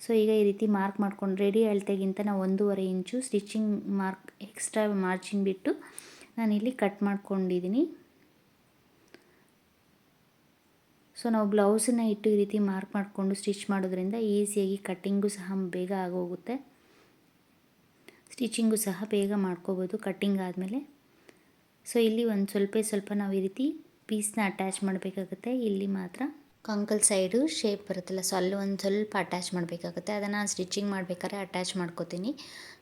ಸೊ ಈಗ ಈ ರೀತಿ ಮಾರ್ಕ್ ಮಾಡ್ಕೊಂಡು ರೆಡಿ ಅಳತೆಗಿಂತ ನಾವು ಒಂದೂವರೆ inch stitching mark extra margin ಬಿಟ್ಟು ನಾನಿಲ್ಲಿ ಕಟ್ ಮಾಡ್ಕೊಂಡಿದ್ದೀನಿ ಸೊ ನಾವು ಬ್ಲೌಸನ್ನ ಇಟ್ಟು ಈ ರೀತಿ ಮಾರ್ಕ್ ಮಾಡಿಕೊಂಡು ಸ್ಟಿಚ್ ಮಾಡೋದ್ರಿಂದ ಈಸಿಯಾಗಿ ಕಟ್ಟಿಂಗು ಸಹ ಬೇಗ ಆಗೋಗುತ್ತೆ. ಸ್ಟಿಚಿಂಗು ಸಹ ಬೇಗ ಮಾಡ್ಕೋಬೋದು ಕಟ್ಟಿಂಗ್ ಆದಮೇಲೆ. ಸೊ ಇಲ್ಲಿ ಒಂದು ಸ್ವಲ್ಪ ಸ್ವಲ್ಪ ನಾವು ಈ ರೀತಿ ಪೀಸ್ನ ಅಟ್ಯಾಚ್ ಮಾಡಬೇಕಾಗುತ್ತೆ, ಇಲ್ಲಿ ಮಾತ್ರ. ಕಂಕಲ್ ಸೈಡು ಶೇಪ್ ಬರುತ್ತಲ್ಲ, ಸೊ ಅಲ್ಲಿ ಒಂದು ಸ್ವಲ್ಪ ಅಟ್ಯಾಚ್ ಮಾಡಬೇಕಾಗುತ್ತೆ. ಅದನ್ನು ಸ್ಟಿಚಿಂಗ್ ಮಾಡಬೇಕಾದ್ರೆ ಅಟ್ಯಾಚ್ ಮಾಡ್ಕೋತೀನಿ.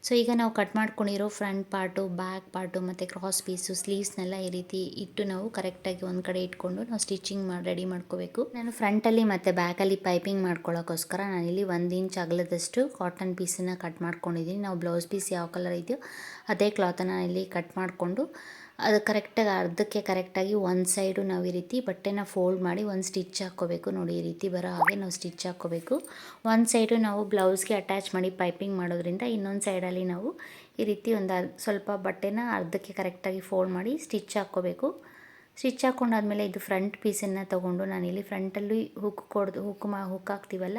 ಸೊ ಈಗ ನಾವು ಕಟ್ ಮಾಡ್ಕೊಂಡಿರೋ ಫ್ರಂಟ್ ಪಾರ್ಟು ಬ್ಯಾಕ್ ಪಾರ್ಟು ಮತ್ತು ಕ್ರಾಸ್ ಪೀಸು ಸ್ಲೀವ್ಸ್ನೆಲ್ಲ ಈ ರೀತಿ ಇಟ್ಟು ನಾವು ಕರೆಕ್ಟಾಗಿ ಒಂದು ಕಡೆ ಇಟ್ಕೊಂಡು ನಾವು ಸ್ಟಿಚಿಂಗ್ ಮಾಡಿ ರೆಡಿ ಮಾಡ್ಕೋಬೇಕು. ನಾನು ಫ್ರಂಟಲ್ಲಿ ಮತ್ತು ಬ್ಯಾಕಲ್ಲಿ ಪೈಪಿಂಗ್ ಮಾಡ್ಕೊಳ್ಳೋಕ್ಕೋಸ್ಕರ ನಾನಿಲ್ಲಿ ಒಂದು ಇಂಚ್ ಅಗಲದಷ್ಟು ಕಾಟನ್ ಪೀಸನ್ನು ಕಟ್ ಮಾಡ್ಕೊಂಡಿದ್ದೀನಿ ನಾವು ಬ್ಲೌಸ್ ಪೀಸ್ ಯಾವ ಕಲರ್ ಇದೆಯೋ ಅದೇ ಕ್ಲಾತನ್ನು ಇಲ್ಲಿ ಕಟ್ ಮಾಡಿಕೊಂಡು ಅದು ಕರೆಕ್ಟಾಗಿ ಅರ್ಧಕ್ಕೆ ಕರೆಕ್ಟಾಗಿ ಒಂದು ಸೈಡು ನಾವು ಈ ರೀತಿ ಬಟ್ಟೆನ ಫೋಲ್ಡ್ ಮಾಡಿ ಒಂದು ಸ್ಟಿಚ್ ಹಾಕ್ಕೋಬೇಕು. ನೋಡಿ, ಈ ರೀತಿ ಬರೋ ಹಾಗೆ ನಾವು ಸ್ಟಿಚ್ ಹಾಕ್ಕೋಬೇಕು. ಒಂದು ಸೈಡು ನಾವು ಬ್ಲೌಸ್ಗೆ ಅಟ್ಯಾಚ್ ಮಾಡಿ ಪೈಪಿಂಗ್ ಮಾಡೋದ್ರಿಂದ ಇನ್ನೊಂದು ಸೈಡಲ್ಲಿ ನಾವು ಈ ರೀತಿ ಒಂದು ಸ್ವಲ್ಪ ಬಟ್ಟೆನ ಅರ್ಧಕ್ಕೆ ಕರೆಕ್ಟಾಗಿ ಫೋಲ್ಡ್ ಮಾಡಿ ಸ್ಟಿಚ್ ಹಾಕ್ಕೋಬೇಕು. ಸ್ಟಿಚ್ ಹಾಕ್ಕೊಂಡಾದ್ಮೇಲೆ ಇದು ಫ್ರಂಟ್ ಪೀಸನ್ನು ತೊಗೊಂಡು ನಾನಿಲ್ಲಿ ಫ್ರಂಟಲ್ಲಿ ಹುಕ್ ಕೊಡ್ದು ಹುಕ್ ಮಾ ಹುಕ್ ಹಾಕ್ತೀವಲ್ಲ?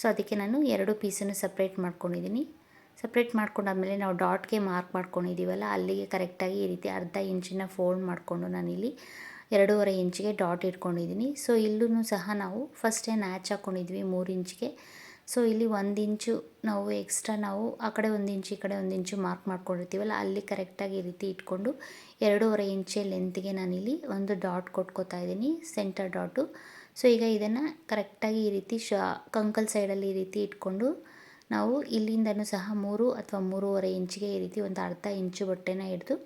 ಸೊ ಅದಕ್ಕೆ ನಾನು ಎರಡು ಪೀಸನ್ನು ಸಪ್ರೇಟ್ ಮಾಡ್ಕೊಂಡಿದ್ದೀನಿ. ಸಪ್ರೇಟ್ ಮಾಡ್ಕೊಂಡಾದಮೇಲೆ ನಾವು ಡಾಟ್ಗೆ ಮಾರ್ಕ್ ಮಾಡ್ಕೊಂಡಿದ್ದೀವಲ್ಲ ಅಲ್ಲಿಗೆ ಕರೆಕ್ಟಾಗಿ ಈ ರೀತಿ ಅರ್ಧ ಇಂಚಿನ ಫೋಲ್ಡ್ ಮಾಡಿಕೊಂಡು ನಾನಿಲ್ಲಿ ಎರಡೂವರೆ ಇಂಚಿಗೆ ಡಾಟ್ ಇಟ್ಕೊಂಡಿದ್ದೀನಿ ಸೊ ಇಲ್ಲೂ ಸಹ ನಾವು ಫಸ್ಟೇ ನ್ಯಾಚ್ ಹಾಕ್ಕೊಂಡಿದ್ವಿ ಮೂರು ಇಂಚಿಗೆ. ಸೊ ಇಲ್ಲಿ ಒಂದು ಇಂಚು ನಾವು ಎಕ್ಸ್ಟ್ರಾ ನಾವು ಆ ಕಡೆ ಒಂದು ಇಂಚು, ಈ ಕಡೆ ಒಂದು ಇಂಚು ಮಾರ್ಕ್ ಮಾಡ್ಕೊಂಡಿರ್ತೀವಲ್ಲ, ಅಲ್ಲಿ ಕರೆಕ್ಟಾಗಿ ಈ ರೀತಿ ಇಟ್ಕೊಂಡು ಎರಡೂವರೆ ಇಂಚೆ ಲೆಂತ್ಗೆ ನಾನಿಲ್ಲಿ ಒಂದು ಡಾಟ್ ಕೊಟ್ಕೋತಾ ಇದ್ದೀನಿ ಸೆಂಟರ್ ಡಾಟು ಸೊ ಈಗ ಇದನ್ನು ಕರೆಕ್ಟಾಗಿ ಈ ರೀತಿ ಶ ಕಂಕಲ್ ಸೈಡಲ್ಲಿ ಈ ರೀತಿ ಇಟ್ಕೊಂಡು ನಾವು ಇಲ್ಲಿಂದನೂ ಸಹ ಮೂರು ಅಥವಾ ಮೂರುವರೆ ಇಂಚಿಗೆ ಈ ರೀತಿ ಒಂದು ಅರ್ಧ ಇಂಚು ಬಟ್ಟೆನ ಹಿಡಿದು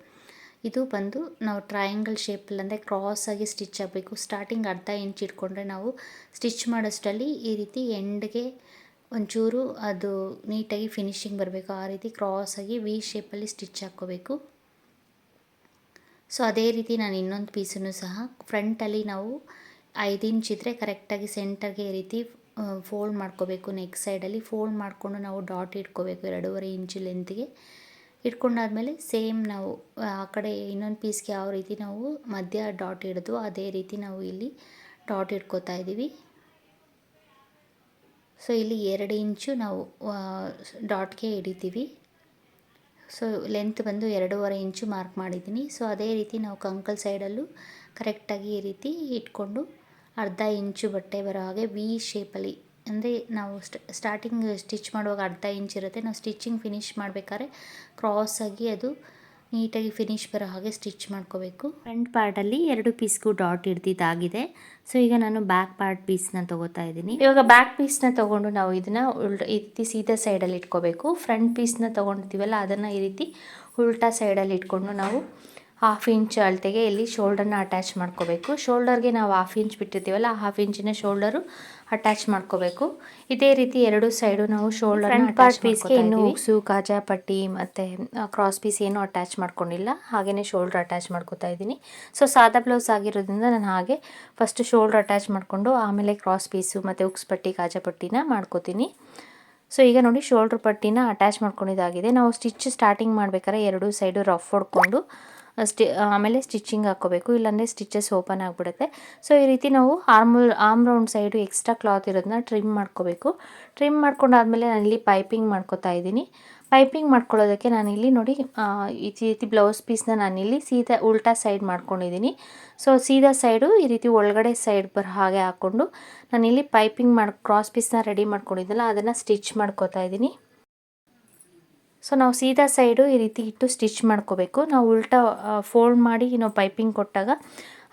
ಇದು ಬಂದು ನಾವು ಟ್ರಯಾಂಗಲ್ ಶೇಪಲ್ಲಿ ಅಂದರೆ ಕ್ರಾಸಾಗಿ ಸ್ಟಿಚ್ ಆಗಬೇಕು. ಸ್ಟಾರ್ಟಿಂಗ್ ಅರ್ಧ ಇಂಚ್ ಇಟ್ಕೊಂಡ್ರೆ ನಾವು ಸ್ಟಿಚ್ ಮಾಡೋಷ್ಟರಲ್ಲಿ ಈ ರೀತಿ ಎಂಡ್ಗೆ ಒಂಚೂರು ಅದು ನೀಟಾಗಿ ಫಿನಿಶಿಂಗ್ ಬರಬೇಕು. ಆ ರೀತಿ ಕ್ರಾಸಾಗಿ ವಿ ಶೇಪಲ್ಲಿ ಸ್ಟಿಚ್ ಹಾಕ್ಕೋಬೇಕು. ಸೊ ಅದೇ ರೀತಿ ನಾನು ಇನ್ನೊಂದು ಪೀಸನ್ನು ಸಹ ಫ್ರಂಟಲ್ಲಿ ನಾವು ಐದು ಇಂಚ್ ಇದ್ದರೆ ಕರೆಕ್ಟಾಗಿ ಸೆಂಟರ್ಗೆ ಈ ರೀತಿ ಫೋಲ್ಡ್ ಮಾಡ್ಕೋಬೇಕು ನೆಕ್ ಸೈಡಲ್ಲಿ ಫೋಲ್ಡ್ ಮಾಡಿಕೊಂಡು ನಾವು ಡಾಟ್ ಇಟ್ಕೋಬೇಕು ಎರಡೂವರೆ ಇಂಚು ಲೆಂತ್ಗೆ ಇಟ್ಕೊಂಡಾದ್ಮೇಲೆ ಸೇಮ್ ನಾವು, ಆ ಕಡೆ ಇನ್ನೊಂದು ಪೀಸ್ಗೆ ಯಾವ ರೀತಿ ನಾವು ಮಧ್ಯ ಡಾಟ್ ಹಿಡಿದು ಅದೇ ರೀತಿ ನಾವು ಇಲ್ಲಿ ಡಾಟ್ ಇಟ್ಕೋತಾ ಇದ್ದೀವಿ. ಸೊ ಇಲ್ಲಿ ಎರಡು ಇಂಚು ನಾವು ಡಾಟ್ಗೆ ಹಿಡಿತೀವಿ. ಸೊ ಲೆಂತ್ ಬಂದು ಎರಡೂವರೆ ಇಂಚು ಮಾರ್ಕ್ ಮಾಡಿದ್ದೀನಿ. ಸೊ ಅದೇ ರೀತಿ ನಾವು ಕಂಕಲ್ ಸೈಡಲ್ಲೂ ಕರೆಕ್ಟಾಗಿ ಈ ರೀತಿ ಇಟ್ಕೊಂಡು ಅರ್ಧ ಇಂಚು ಬಟ್ಟೆ ಬರೋ ಹಾಗೆ ವಿ ಶೇಪಲ್ಲಿ ಅಂದರೆ ನಾವು ಸ್ಟಾರ್ಟಿಂಗ್ ಸ್ಟಿಚ್ ಮಾಡುವಾಗ ಅರ್ಧ ಇಂಚ್ ಇರುತ್ತೆ. ನಾವು ಸ್ಟಿಚಿಂಗ್ ಫಿನಿಶ್ ಮಾಡಬೇಕಾದ್ರೆ ಕ್ರಾಸಾಗಿ ಅದು ನೀಟಾಗಿ ಫಿನಿಶ್ ಬರೋ ಹಾಗೆ ಸ್ಟಿಚ್ ಮಾಡ್ಕೋಬೇಕು. ಫ್ರಂಟ್ ಪಾರ್ಟಲ್ಲಿ ಎರಡು ಪೀಸ್ಗೂ ಡಾಟ್ ಹಿಡ್ದಿದ್ದಾಗಿದೆ. ಸೊ ಈಗ ನಾನು ಬ್ಯಾಕ್ ಪಾರ್ಟ್ ಪೀಸ್ನ ತೊಗೋತಾ ಇದ್ದೀನಿ. ಇವಾಗ ಬ್ಯಾಕ್ ಪೀಸ್ನ ತೊಗೊಂಡು ನಾವು ಇದನ್ನು ಉಲ್ಟ, ಈ ರೀತಿ ಸೀದಾ ಸೈಡಲ್ಲಿ ಇಟ್ಕೋಬೇಕು. ಫ್ರಂಟ್ ಪೀಸ್ನ ತೊಗೊಂಡಿರ್ತೀವಲ್ಲ ಅದನ್ನು ಈ ರೀತಿ ಉಲ್ಟಾ ಸೈಡಲ್ಲಿ ಇಟ್ಕೊಂಡು ನಾವು ಹಾಫ್ ಇಂಚ್ ಅಳತೆಗೆ ಇಲ್ಲಿ ಶೋಲ್ಡರ್ನ ಅಟ್ಯಾಚ್ ಮಾಡ್ಕೋಬೇಕು. ಶೋಲ್ಡರ್ಗೆ ನಾವು ಹಾಫ್ ಇಂಚ್ ಬಿಟ್ಟಿರ್ತೀವಲ್ಲ ಆ ಹಾಫ್ ಇಂಚಿನ ಶೋಲ್ಡರು ಅಟ್ಯಾಚ್ ಮಾಡ್ಕೋಬೇಕು. ಇದೇ ರೀತಿ ಎರಡು ಸೈಡು ನಾವು ಶೋಲ್ಡರ್ ಫ್ರಂಟ್ ಪಾರ್ಟ್ ಪೀಸ್ಗೆ ಇನ್ನು ಉಕ್ಸು ಕಾಜಾ ಪಟ್ಟಿ ಮತ್ತು ಕ್ರಾಸ್ ಪೀಸ್ ಏನೂ ಅಟ್ಯಾಚ್ ಮಾಡ್ಕೊಂಡಿಲ್ಲ. ಹಾಗೆಯೇ ಶೋಲ್ಡರ್ ಅಟ್ಯಾಚ್ ಮಾಡ್ಕೋತಾ ಇದ್ದೀನಿ. ಸೊ ಸಾದಾ ಬ್ಲೌಸ್ ಆಗಿರೋದ್ರಿಂದ ನಾನು ಹಾಗೆ ಫಸ್ಟ್ ಶೋಲ್ಡರ್ ಅಟ್ಯಾಚ್ ಮಾಡಿಕೊಂಡು ಆಮೇಲೆ ಕ್ರಾಸ್ ಪೀಸು ಮತ್ತು ಉಕ್ಸ್ ಪಟ್ಟಿ ಕಾಜಾ ಪಟ್ಟಿನ ಮಾಡ್ಕೋತೀನಿ. ಸೊ ಈಗ ನೋಡಿ ಶೋಲ್ಡ್ರ್ ಪಟ್ಟಿನ ಅಟ್ಯಾಚ್ ಮಾಡ್ಕೊಂಡಿದ್ದಾಗಿದೆ. ನಾವು ಸ್ಟಿಚ್ ಸ್ಟಾರ್ಟಿಂಗ್ ಮಾಡ್ಬೇಕಾದ್ರೆ ಎರಡು ಸೈಡು ರಫ್ ಹೊಡ್ಕೊಂಡು ಸ್ಟಿ, ಆಮೇಲೆ ಸ್ಟಿಚಿಂಗ್ ಹಾಕ್ಕೋಬೇಕು ಇಲ್ಲಾಂದರೆ ಸ್ಟಿಚಸ್ ಓಪನ್ ಆಗಿಬಿಡುತ್ತೆ. ಸೊ ಈ ರೀತಿ ನಾವು arm arm round side extra cloth ಇರೋದನ್ನ ಟ್ರಿಮ್ ಮಾಡ್ಕೋಬೇಕು. ಟ್ರಿಮ್ ಮಾಡ್ಕೊಂಡಾದ್ಮೇಲೆ ನಾನಿಲ್ಲಿ ಪೈಪಿಂಗ್ ಮಾಡ್ಕೋತಾ ಇದ್ದೀನಿ. ಪೈಪಿಂಗ್ ಮಾಡ್ಕೊಳ್ಳೋದಕ್ಕೆ ನಾನಿಲ್ಲಿ ನೋಡಿ ಈ ರೀತಿ ಬ್ಲೌಸ್ ಪೀಸ್ನ ನಾನಿಲ್ಲಿ ಸೀದಾ ಉಲ್ಟಾ ಸೈಡ್ ಮಾಡ್ಕೊಂಡಿದ್ದೀನಿ. ಸೊ ಸೀದಾ ಸೈಡು ಈ ರೀತಿ ಒಳಗಡೆ ಸೈಡ್ ಬರೋ ಹಾಗೆ ಹಾಕ್ಕೊಂಡು ನಾನಿಲ್ಲಿ ಪೈಪಿಂಗ್ ಮಾಡಿ, ಕ್ರಾಸ್ ಪೀಸ್ನ ರೆಡಿ ಮಾಡ್ಕೊಂಡಿದ್ದಲ್ಲ, ಅದನ್ನು ಸ್ಟಿಚ್ ಮಾಡ್ಕೋತಾ ಇದ್ದೀನಿ. ಸೊ ನಾವು ಸೀದಾ ಸೈಡು ಈ ರೀತಿ ಇಟ್ಟು ಸ್ಟಿಚ್ ಮಾಡ್ಕೋಬೇಕು. ನಾವು ಉಲ್ಟಾ ಫೋಲ್ಡ್ ಮಾಡಿ ನಾವು ಪೈಪಿಂಗ್ ಕೊಟ್ಟಾಗ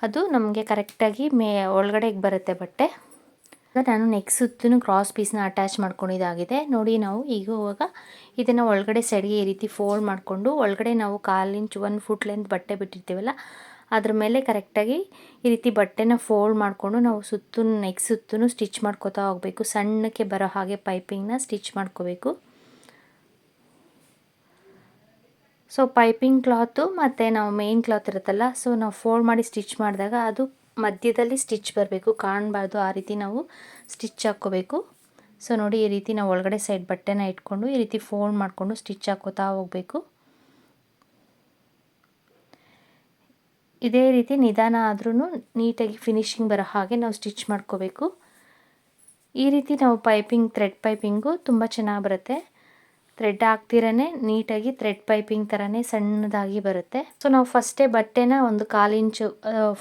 ಅದು ನಮಗೆ ಕರೆಕ್ಟಾಗಿ ಮೇ ಒಳಗಡೆಗೆ ಬರುತ್ತೆ ಬಟ್ಟೆ. ನಾನು ನೆಕ್ಸ್ಟ್ ಸುತ್ತೂ ಕ್ರಾಸ್ ಪೀಸ್ನ ಅಟ್ಯಾಚ್ ಮಾಡ್ಕೊಂಡಿದ್ದಾಗಿದೆ. ನೋಡಿ ನಾವು ಈಗ ಇವಾಗ ಇದನ್ನು ಒಳಗಡೆ ಸೈಡ್ಗೆ ಈ ರೀತಿ ಫೋಲ್ಡ್ ಮಾಡಿಕೊಂಡು ಒಳಗಡೆ ನಾವು ಕಾಲು ಇಂಚ್ ಒನ್ ಫುಟ್ ಲೆಂತ್ ಬಟ್ಟೆ ಬಿಟ್ಟಿರ್ತೀವಲ್ಲ, ಅದ್ರ ಮೇಲೆ ಕರೆಕ್ಟಾಗಿ ಈ ರೀತಿ ಬಟ್ಟೆನ ಫೋಲ್ಡ್ ಮಾಡಿಕೊಂಡು ನಾವು ಸುತ್ತೂ ನೆಕ್ಸ್ಟ್ ಸುತ್ತೂ ಸ್ಟಿಚ್ ಮಾಡ್ಕೋತಾ ಹೋಗಬೇಕು. ಸಣ್ಣಕ್ಕೆ ಬರೋ ಹಾಗೆ ಪೈಪಿಂಗ್ನ ಸ್ಟಿಚ್ ಮಾಡ್ಕೋಬೇಕು. ಸೊ ಪೈಪಿಂಗ್ ಕ್ಲಾತು ಮತ್ತು ನಾವು ಮೇಯ್ನ್ ಕ್ಲಾತ್ ಇರುತ್ತಲ್ಲ ಸೊ ನಾವು ಫೋಲ್ಡ್ ಮಾಡಿ ಸ್ಟಿಚ್ ಮಾಡಿದಾಗ ಅದು ಮಧ್ಯದಲ್ಲಿ ಸ್ಟಿಚ್ ಬರಬೇಕು, ಕಾಣಬಾರ್ದು, ಆ ರೀತಿ ನಾವು ಸ್ಟಿಚ್ ಹಾಕ್ಕೋಬೇಕು. ಸೊ ನೋಡಿ ಈ ರೀತಿ ನಾವು ಒಳಗಡೆ ಸೈಡ್ ಬಟ್ಟೆನ ಇಟ್ಕೊಂಡು ಈ ರೀತಿ ಫೋಲ್ಡ್ ಮಾಡಿಕೊಂಡು ಸ್ಟಿಚ್ ಹಾಕೋತಾ ಹೋಗಬೇಕು. ಇದೇ ರೀತಿ ನಿಧಾನ ಆದ್ರೂ ನೀಟಾಗಿ ಫಿನಿಶಿಂಗ್ ಬರೋ ಹಾಗೆ ನಾವು ಸ್ಟಿಚ್ ಮಾಡ್ಕೋಬೇಕು. ಈ ರೀತಿ ನಾವು ಪೈಪಿಂಗ್ ಥ್ರೆಡ್ ಪೈಪಿಂಗು ತುಂಬ ಚೆನ್ನಾಗಿ ಬರುತ್ತೆ. ಥ್ರೆಡ್ ಹಾಕ್ತಿರೇ ನೀಟಾಗಿ ಥ್ರೆಡ್ ಪೈಪಿಂಗ್ ಥರನೇ ಸಣ್ಣದಾಗಿ ಬರುತ್ತೆ. ಸೊ ನಾವು ಫಸ್ಟೇ ಬಟ್ಟೆನ ಒಂದು ಕಾಲು ಇಂಚು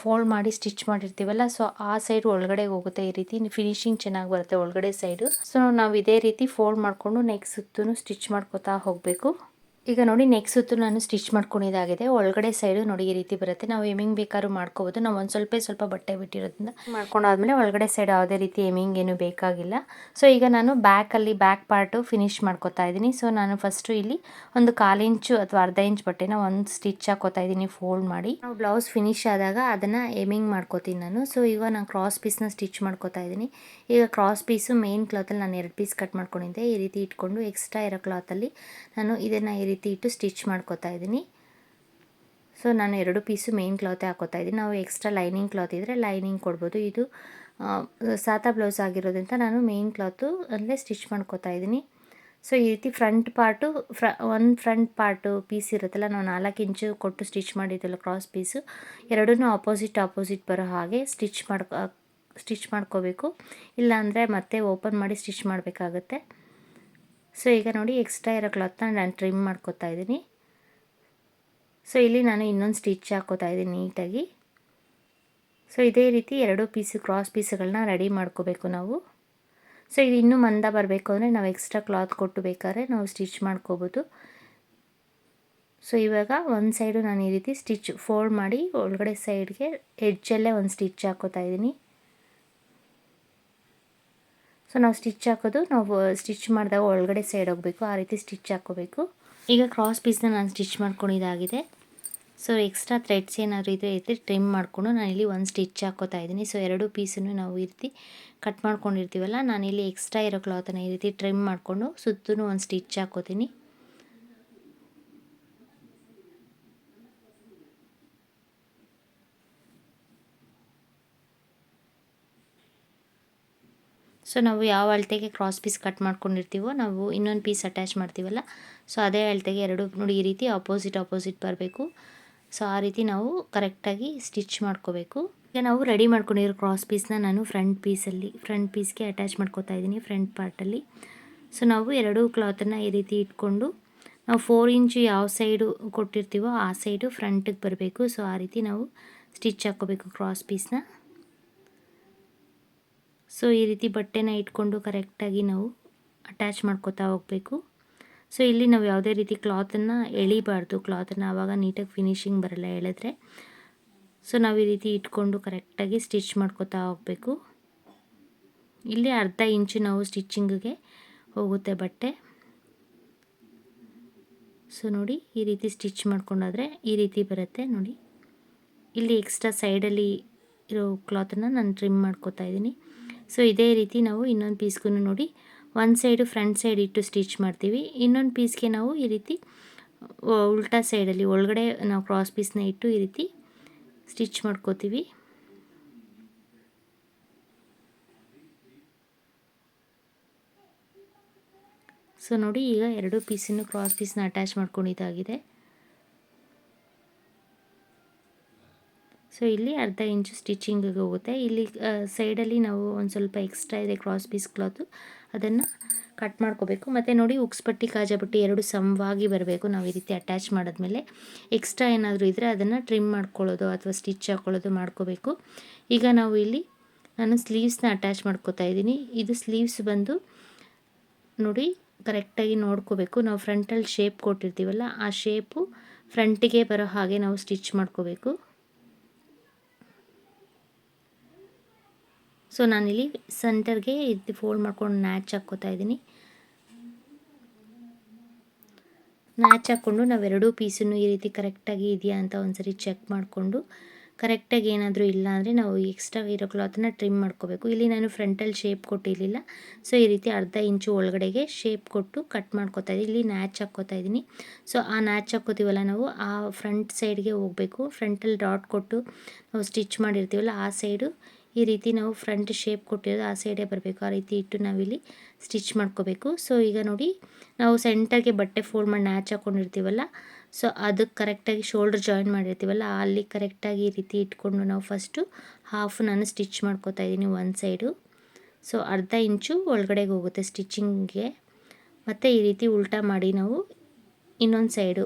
ಫೋಲ್ಡ್ ಮಾಡಿ ಸ್ಟಿಚ್ ಮಾಡಿರ್ತೀವಲ್ಲ ಸೊ ಆ ಸೈಡ್ ಒಳಗಡೆ ಹೋಗುತ್ತೆ ಈ ರೀತಿ. ಫಿನಿಶಿಂಗ್ ಚೆನ್ನಾಗಿ ಬರುತ್ತೆ ಒಳಗಡೆ ಸೈಡು ಸೊ ನಾವು ಇದೇ ರೀತಿ ಫೋಲ್ಡ್ ಮಾಡಿಕೊಂಡು ನೆಕ್ಸ್ಟ್ ಸುತ್ತೂ ಸ್ಟಿಚ್ ಮಾಡ್ಕೋತಾ ಹೋಗಬೇಕು. ಈಗ ನೋಡಿ ನೆಕ್ಸ್ಟ್ ಸುತ್ತು ನಾನು ಸ್ಟಿಚ್ ಮಾಡ್ಕೊಂಡಿದ್ದಾಗಿದೆ. ಒಳಗಡೆ ಸೈಡು ನೋಡಿ ಈ ರೀತಿ ಬರುತ್ತೆ. ನಾವು ಎಮಿಂಗ್ ಬೇಕಾದ್ರೂ ಮಾಡ್ಕೋಬೋದು. ನಾವು ಒಂದು ಸ್ವಲ್ಪ ಸ್ವಲ್ಪ ಬಟ್ಟೆ ಬಿಟ್ಟಿರೋದ್ರಿಂದ ಮಾಡ್ಕೊಂಡಾದ್ಮೇಲೆ ಒಳಗಡೆ ಸೈಡ್ ಯಾವುದೇ ರೀತಿ ಎಮಿಂಗ್ ಏನು ಬೇಕಾಗಿಲ್ಲ. ಸೊ ಈಗ ನಾನು ಬ್ಯಾಕಲ್ಲಿ ಬ್ಯಾಕ್ ಪಾರ್ಟು ಫಿನಿಶ್ ಮಾಡ್ಕೋತಾ ಇದ್ದೀನಿ. ಸೊ ನಾನು ಫಸ್ಟು ಇಲ್ಲಿ ಒಂದು ಕಾಲು ಇಂಚು ಅಥವಾ ಅರ್ಧ ಇಂಚ್ ಬಟ್ಟೆನ ಒಂದು ಸ್ಟಿಚ್ ಹಾಕೋತಾ ಇದ್ದೀನಿ ಫೋಲ್ಡ್ ಮಾಡಿ. ನಾವು ಬ್ಲೌಸ್ ಫಿನಿಶ್ ಆದಾಗ ಅದನ್ನು ಎಮಿಂಗ್ ಮಾಡ್ಕೋತೀನಿ ನಾನು. ಸೊ ಈಗ ನಾನು ಕ್ರಾಸ್ ಪೀಸ್ನ ಸ್ಟಿಚ್ ಮಾಡ್ಕೋತಾ ಇದ್ದೀನಿ. ಈಗ ಕ್ರಾಸ್ ಪೀಸು ಮೇನ್ ಕ್ಲಾತಲ್ಲಿ ನಾನು ಎರಡು ಪೀಸ್ ಕಟ್ ಮಾಡ್ಕೊಂಡಿದ್ದೆ. ಈ ರೀತಿ ಇಟ್ಕೊಂಡು ಎಕ್ಸ್ಟ್ರಾ ಇರೋ ಕ್ಲಾತಲ್ಲಿ ನಾನು ಇದನ್ನು ರೀತಿ ಇಟ್ಟು ಸ್ಟಿಚ್ ಮಾಡ್ಕೋತಾ ಇದ್ದೀನಿ. ಸೊ ನಾನು ಎರಡು ಪೀಸು ಮೇನ್ ಕ್ಲಾತೇ ಹಾಕೋತಾ ಇದ್ದೀನಿ. ನಾವು ಎಕ್ಸ್ಟ್ರಾ ಲೈನಿಂಗ್ ಕ್ಲಾತ್ ಇದ್ದರೆ ಲೈನಿಂಗ್ ಕೊಡ್ಬೋದು. ಇದು ಸಾತಾ ಬ್ಲೌಸ್ ಆಗಿರೋದ್ರಿಂದ ನಾನು ಮೇನ್ ಕ್ಲಾತು ಅಲ್ಲೇ ಸ್ಟಿಚ್ ಮಾಡ್ಕೋತಾ ಇದ್ದೀನಿ. ಸೊ ಈ ರೀತಿ ಫ್ರಂಟ್ ಪಾರ್ಟು ಫ್ರ ಒಂದು ಫ್ರಂಟ್ ಪಾರ್ಟು ಪೀಸ್ ಇರುತ್ತಲ್ಲ, ನಾವು ನಾಲ್ಕು ಇಂಚು ಕೊಟ್ಟು ಸ್ಟಿಚ್ ಮಾಡಿದ್ದಲ್ಲ ಕ್ರಾಸ್ ಪೀಸು ಎರಡೂ ಆಪೋಸಿಟ್ ಆಪೋಸಿಟ್ ಬರೋ ಹಾಗೆ ಸ್ಟಿಚ್ ಮಾಡ್ಕೊ ಸ್ಟಿಚ್ ಮಾಡ್ಕೋಬೇಕು. ಇಲ್ಲಾಂದರೆ ಮತ್ತೆ ಓಪನ್ ಮಾಡಿ ಸ್ಟಿಚ್ ಮಾಡಬೇಕಾಗತ್ತೆ. ಸೊ, ಈಗ ನೋಡಿ ಎಕ್ಸ್ಟ್ರಾ ಇರೋ ಕ್ಲಾತ್ನ ನಾನು ಟ್ರಿಮ್ ಮಾಡ್ಕೋತಾ ಇದ್ದೀನಿ. ಸೊ, ಇಲ್ಲಿ ನಾನು ಇನ್ನೊಂದು ಸ್ಟಿಚ್ ಹಾಕೋತಾ ಇದ್ದೀನಿ ನೀಟಾಗಿ. ಸೊ, ಇದೇ ರೀತಿ ಎರಡು ಪೀಸು ಕ್ರಾಸ್ ಪೀಸುಗಳನ್ನ ರೆಡಿ ಮಾಡ್ಕೋಬೇಕು ನಾವು. ಸೊ, ಇದು ಇನ್ನೂ ಮಂದ ಬರಬೇಕು ಅಂದರೆ ನಾವು ಎಕ್ಸ್ಟ್ರಾ ಕ್ಲಾತ್ ಕೊಟ್ಟು ಬೇಕಾದ್ರೆ ನಾವು ಸ್ಟಿಚ್ ಮಾಡ್ಕೋಬೋದು. ಸೊ, ಇವಾಗ ಒಂದು ಸೈಡು ನಾನು ಈ ರೀತಿ ಸ್ಟಿಚ್ ಫೋಲ್ಡ್ ಮಾಡಿ ಒಳಗಡೆ ಸೈಡ್ಗೆ ಹೆಡ್ಜಲ್ಲೇ ಒಂದು ಸ್ಟಿಚ್ ಹಾಕೋತಾ ಇದ್ದೀನಿ. ಸೊ ನಾವು ಸ್ಟಿಚ್ ಹಾಕೋದು, ನಾವು ಸ್ಟಿಚ್ ಮಾಡಿದಾಗ ಒಳಗಡೆ ಸೈಡ್ ಹೋಗಬೇಕು, ಆ ರೀತಿ ಸ್ಟಿಚ್ ಹಾಕೋಬೇಕು. ಈಗ ಕ್ರಾಸ್ ಪೀಸ್ನ ನಾನು ಸ್ಟಿಚ್ ಮಾಡ್ಕೊಂಡಿದ್ದಾಗಿದೆ ಸೊ ಎಕ್ಸ್ಟ್ರಾ ಥ್ರೆಡ್ಸ್ ಏನಾದರೂ ಇದ್ರೆ ರೀತಿ ಟ್ರಿಮ್ ಮಾಡಿಕೊಂಡು ನಾನಿಲ್ಲಿ ಒಂದು ಸ್ಟಿಚ್ ಹಾಕೋತಾ ಇದ್ದೀನಿ. ಸೊ ಎರಡು ಪೀಸನ್ನು ನಾವು ಈ ರೀತಿ ಕಟ್ ಮಾಡ್ಕೊಂಡಿರ್ತೀವಲ್ಲ ನಾನಿಲ್ಲಿ ಎಕ್ಸ್ಟ್ರಾ ಇರೋ ಕ್ಲಾತನ್ನು ಈ ರೀತಿ ಟ್ರಿಮ್ ಮಾಡಿಕೊಂಡು ಸುತ್ತೂ ಒಂದು ಸ್ಟಿಚ್ ಹಾಕೋತೀನಿ. ಸೊ ನಾವು ಯಾವ ಅಳತೆಗೆ ಕ್ರಾಸ್ ಪೀಸ್ ಕಟ್ ಮಾಡ್ಕೊಂಡಿರ್ತೀವೋ, ನಾವು ಇನ್ನೊಂದು ಪೀಸ್ ಅಟ್ಯಾಚ್ ಮಾಡ್ತೀವಲ್ಲ ಸೊ ಅದೇ ಅಳತೆಗೆ ಎರಡು, ನೋಡಿ ಈ ರೀತಿ ಆಪೋಸಿಟ್ ಆಪೋಸಿಟ್ ಬರಬೇಕು. ಸೊ ಆ ರೀತಿ ನಾವು ಕರೆಕ್ಟಾಗಿ ಸ್ಟಿಚ್ ಮಾಡ್ಕೋಬೇಕು. ಈಗ ನಾವು ರೆಡಿ ಮಾಡ್ಕೊಂಡಿರೋ ಕ್ರಾಸ್ ಪೀಸ್ನ ನಾನು ಫ್ರಂಟ್ ಪೀಸಲ್ಲಿ ಫ್ರಂಟ್ ಪೀಸ್ಗೆ ಅಟ್ಯಾಚ್ ಮಾಡ್ಕೋತಾ ಇದ್ದೀನಿ ಫ್ರಂಟ್ ಪಾರ್ಟಲ್ಲಿ ಸೊ ನಾವು ಎರಡು ಕ್ಲಾತನ್ನು ಈ ರೀತಿ ಇಟ್ಕೊಂಡು, ನಾವು ಫೋರ್ ಇಂಚು ಯಾವ ಸೈಡು ಕೊಟ್ಟಿರ್ತೀವೋ ಆ ಸೈಡು ಫ್ರಂಟಿಗೆ ಬರಬೇಕು. ಸೊ ಆ ರೀತಿ ನಾವು ಸ್ಟಿಚ್ ಹಾಕ್ಕೋಬೇಕು ಕ್ರಾಸ್ ಪೀಸ್ನ ಸೊ ಈ ರೀತಿ ಬಟ್ಟೆನ ಇಟ್ಕೊಂಡು ಕರೆಕ್ಟಾಗಿ ನಾವು ಅಟ್ಯಾಚ್ ಮಾಡ್ಕೋತಾ ಹೋಗಬೇಕು. ಸೊ ಇಲ್ಲಿ ನಾವು ಯಾವುದೇ ರೀತಿ ಕ್ಲಾತನ್ನು ಎಳಿಬಾರ್ದು. ಕ್ಲಾತನ್ನು ಆವಾಗ ನೀಟಾಗಿ ಫಿನಿಶಿಂಗ್ ಬರಲ್ಲ ಎಳೆದ್ರೆ. ಸೊ ನಾವು ಈ ರೀತಿ ಇಟ್ಕೊಂಡು ಕರೆಕ್ಟಾಗಿ ಸ್ಟಿಚ್ ಮಾಡ್ಕೋತಾ ಹೋಗಬೇಕು. ಇಲ್ಲಿ ಅರ್ಧ ಇಂಚು ನಾವು ಸ್ಟಿಚ್ಚಿಂಗಿಗೆ ಹೋಗುತ್ತೆ ಬಟ್ಟೆ. ಸೊ ನೋಡಿ ಈ ರೀತಿ ಸ್ಟಿಚ್ ಮಾಡ್ಕೊಂಡಾದರೆ ಈ ರೀತಿ ಬರುತ್ತೆ, ನೋಡಿ. ಇಲ್ಲಿ ಎಕ್ಸ್ಟ್ರಾ ಸೈಡಲ್ಲಿ ಇರೋ ಕ್ಲಾತನ್ನು ನಾನು ಟ್ರಿಮ್ ಮಾಡ್ಕೋತಾ ಇದ್ದೀನಿ. ಸೊ ಇದೇ ರೀತಿ ನಾವು ಇನ್ನೊಂದು ಪೀಸ್ಗೂ ನೋಡಿ. ಒಂದು ಸೈಡು ಫ್ರಂಟ್ ಸೈಡ್ ಇಟ್ಟು ಸ್ಟಿಚ್ ಮಾಡ್ತೀವಿ. ಇನ್ನೊಂದು ಪೀಸ್ಗೆ ನಾವು ಈ ರೀತಿ ಉಲ್ಟಾ ಸೈಡಲ್ಲಿ ಒಳಗಡೆ ನಾವು ಕ್ರಾಸ್ ಪೀಸ್ನ ಇಟ್ಟು ಈ ರೀತಿ ಸ್ಟಿಚ್ ಮಾಡ್ಕೋತೀವಿ. ಸೊ ನೋಡಿ ಈಗ ಎರಡು ಪೀಸನ್ನು ಕ್ರಾಸ್ ಪೀಸ್ನ ಅಟ್ಯಾಚ್ ಮಾಡ್ಕೊಂಡಿದ್ದಾಗಿದೆ. ಸೊ ಇಲ್ಲಿ ಅರ್ಧ ಇಂಚು ಸ್ಟಿಚಿಂಗಿಗೆ ಹೋಗುತ್ತೆ. ಇಲ್ಲಿ ಸೈಡಲ್ಲಿ ನಾವು ಒಂದು ಸ್ವಲ್ಪ ಎಕ್ಸ್ಟ್ರಾ ಇದೆ ಕ್ರಾಸ್ ಪೀಸ್ ಕ್ಲಾತು ಅದನ್ನು ಕಟ್ ಮಾಡ್ಕೋಬೇಕು. ಮತ್ತು ನೋಡಿ ಉಕ್ಸ್ಪಟ್ಟಿ ಕಾಜಾಪಟ್ಟಿ ಎರಡು ಸಮವಾಗಿ ಬರಬೇಕು. ನಾವು ಈ ರೀತಿ ಅಟ್ಯಾಚ್ ಮಾಡಿದ್ಮೇಲೆ ಎಕ್ಸ್ಟ್ರಾ ಏನಾದರೂ ಇದ್ದರೆ ಅದನ್ನು ಟ್ರಿಮ್ ಮಾಡ್ಕೊಳ್ಳೋದು ಅಥವಾ ಸ್ಟಿಚ್ ಹಾಕ್ಕೊಳ್ಳೋದು ಮಾಡ್ಕೋಬೇಕು. ಈಗ ನಾವು ಇಲ್ಲಿ ನಾನು ಸ್ಲೀವ್ಸ್ನ ಅಟ್ಯಾಚ್ ಮಾಡ್ಕೋತಾ ಇದ್ದೀನಿ. ಇದು ಸ್ಲೀವ್ಸ್ ಬಂದು ನೋಡಿ ಕರೆಕ್ಟಾಗಿ ನೋಡ್ಕೋಬೇಕು. ನಾವು ಫ್ರಂಟಲ್ಲಿ ಶೇಪ್ ಕೊಟ್ಟಿರ್ತೀವಲ್ಲ, ಆ ಶೇಪು ಫ್ರಂಟಿಗೆ ಬರೋ ಹಾಗೆ ನಾವು ಸ್ಟಿಚ್ ಮಾಡ್ಕೋಬೇಕು. ಸೊ ನಾನಿಲ್ಲಿ ಸೆಂಟರ್ಗೆ ಇದು ಫೋಲ್ಡ್ ಮಾಡ್ಕೊಂಡು ನ್ಯಾಚ್ ಹಾಕ್ಕೋತಾ ಇದ್ದೀನಿ. ನ್ಯಾಚ್ ಹಾಕ್ಕೊಂಡು ನಾವೆರಡೂ ಪೀಸನ್ನು ಈ ರೀತಿ ಕರೆಕ್ಟಾಗಿ ಇದೆಯಾ ಅಂತ ಒಂದ್ಸರಿ ಚೆಕ್ ಮಾಡಿಕೊಂಡು ಕರೆಕ್ಟಾಗಿ ಏನಾದರೂ ಇಲ್ಲ ಅಂದರೆ ನಾವು ಎಕ್ಸ್ಟ್ರಾ ಇರೋ ಕ್ಲಾತನ್ನು ಟ್ರಿಮ್ ಮಾಡ್ಕೋಬೇಕು. ಇಲ್ಲಿ ನಾನು ಫ್ರಂಟಲ್ಲಿ ಶೇಪ್ ಕೊಟ್ಟಿರಲಿಲ್ಲ. ಸೊ ಈ ರೀತಿ ಅರ್ಧ ಇಂಚು ಒಳಗಡೆಗೆ ಶೇಪ್ ಕೊಟ್ಟು ಕಟ್ ಮಾಡ್ಕೋತಾ ಇದ್ದೀನಿ. ಇಲ್ಲಿ ನ್ಯಾಚ್ ಹಾಕ್ಕೋತಾ ಇದ್ದೀನಿ. ಸೊ ಆ ನ್ಯಾಚ್ ಹಾಕ್ಕೋತೀವಲ್ಲ ನಾವು, ಆ ಫ್ರಂಟ್ ಸೈಡ್ಗೆ ಹೋಗಬೇಕು. ಫ್ರಂಟಲ್ಲಿ ಡಾಟ್ ಕೊಟ್ಟು ನಾವು ಸ್ಟಿಚ್ ಮಾಡಿರ್ತೀವಲ್ಲ, ಆ ಸೈಡು ಈ ರೀತಿ ನಾವು ಫ್ರಂಟ್ ಶೇಪ್ ಕೊಟ್ಟಿರೋದು ಆ ಸೈಡೇ ಬರಬೇಕು. ಆ ರೀತಿ ಇಟ್ಟು ನಾವಿಲ್ಲಿ ಸ್ಟಿಚ್ ಮಾಡ್ಕೋಬೇಕು. ಸೊ ಈಗ ನೋಡಿ, ನಾವು ಸೆಂಟರ್ಗೆ ಬಟ್ಟೆ ಫೋಲ್ಡ್ ಮಾಡಿ ನ್ಯಾಚ್ ಹಾಕ್ಕೊಂಡಿರ್ತೀವಲ್ಲ ಸೊ ಅದಕ್ಕೆ ಕರೆಕ್ಟಾಗಿ ಶೋಲ್ಡ್ರ್ ಜಾಯಿನ್ ಮಾಡಿರ್ತೀವಲ್ಲ, ಅಲ್ಲಿ ಕರೆಕ್ಟಾಗಿ ಈ ರೀತಿ ಇಟ್ಕೊಂಡು ನಾವು ಫಸ್ಟು ಹಾಫ್ ನಾನು ಸ್ಟಿಚ್ ಮಾಡ್ಕೋತಾ ಇದ್ದೀನಿ ಒಂದು ಸೈಡು ಸೊ ಅರ್ಧ ಇಂಚು ಒಳಗಡೆಗೆ ಹೋಗುತ್ತೆ ಸ್ಟಿಚಿಂಗ್ಗೆ ಮತ್ತು ಈ ರೀತಿ ಉಲ್ಟಾ ಮಾಡಿ ನಾವು ಇನ್ನೊಂದು ಸೈಡು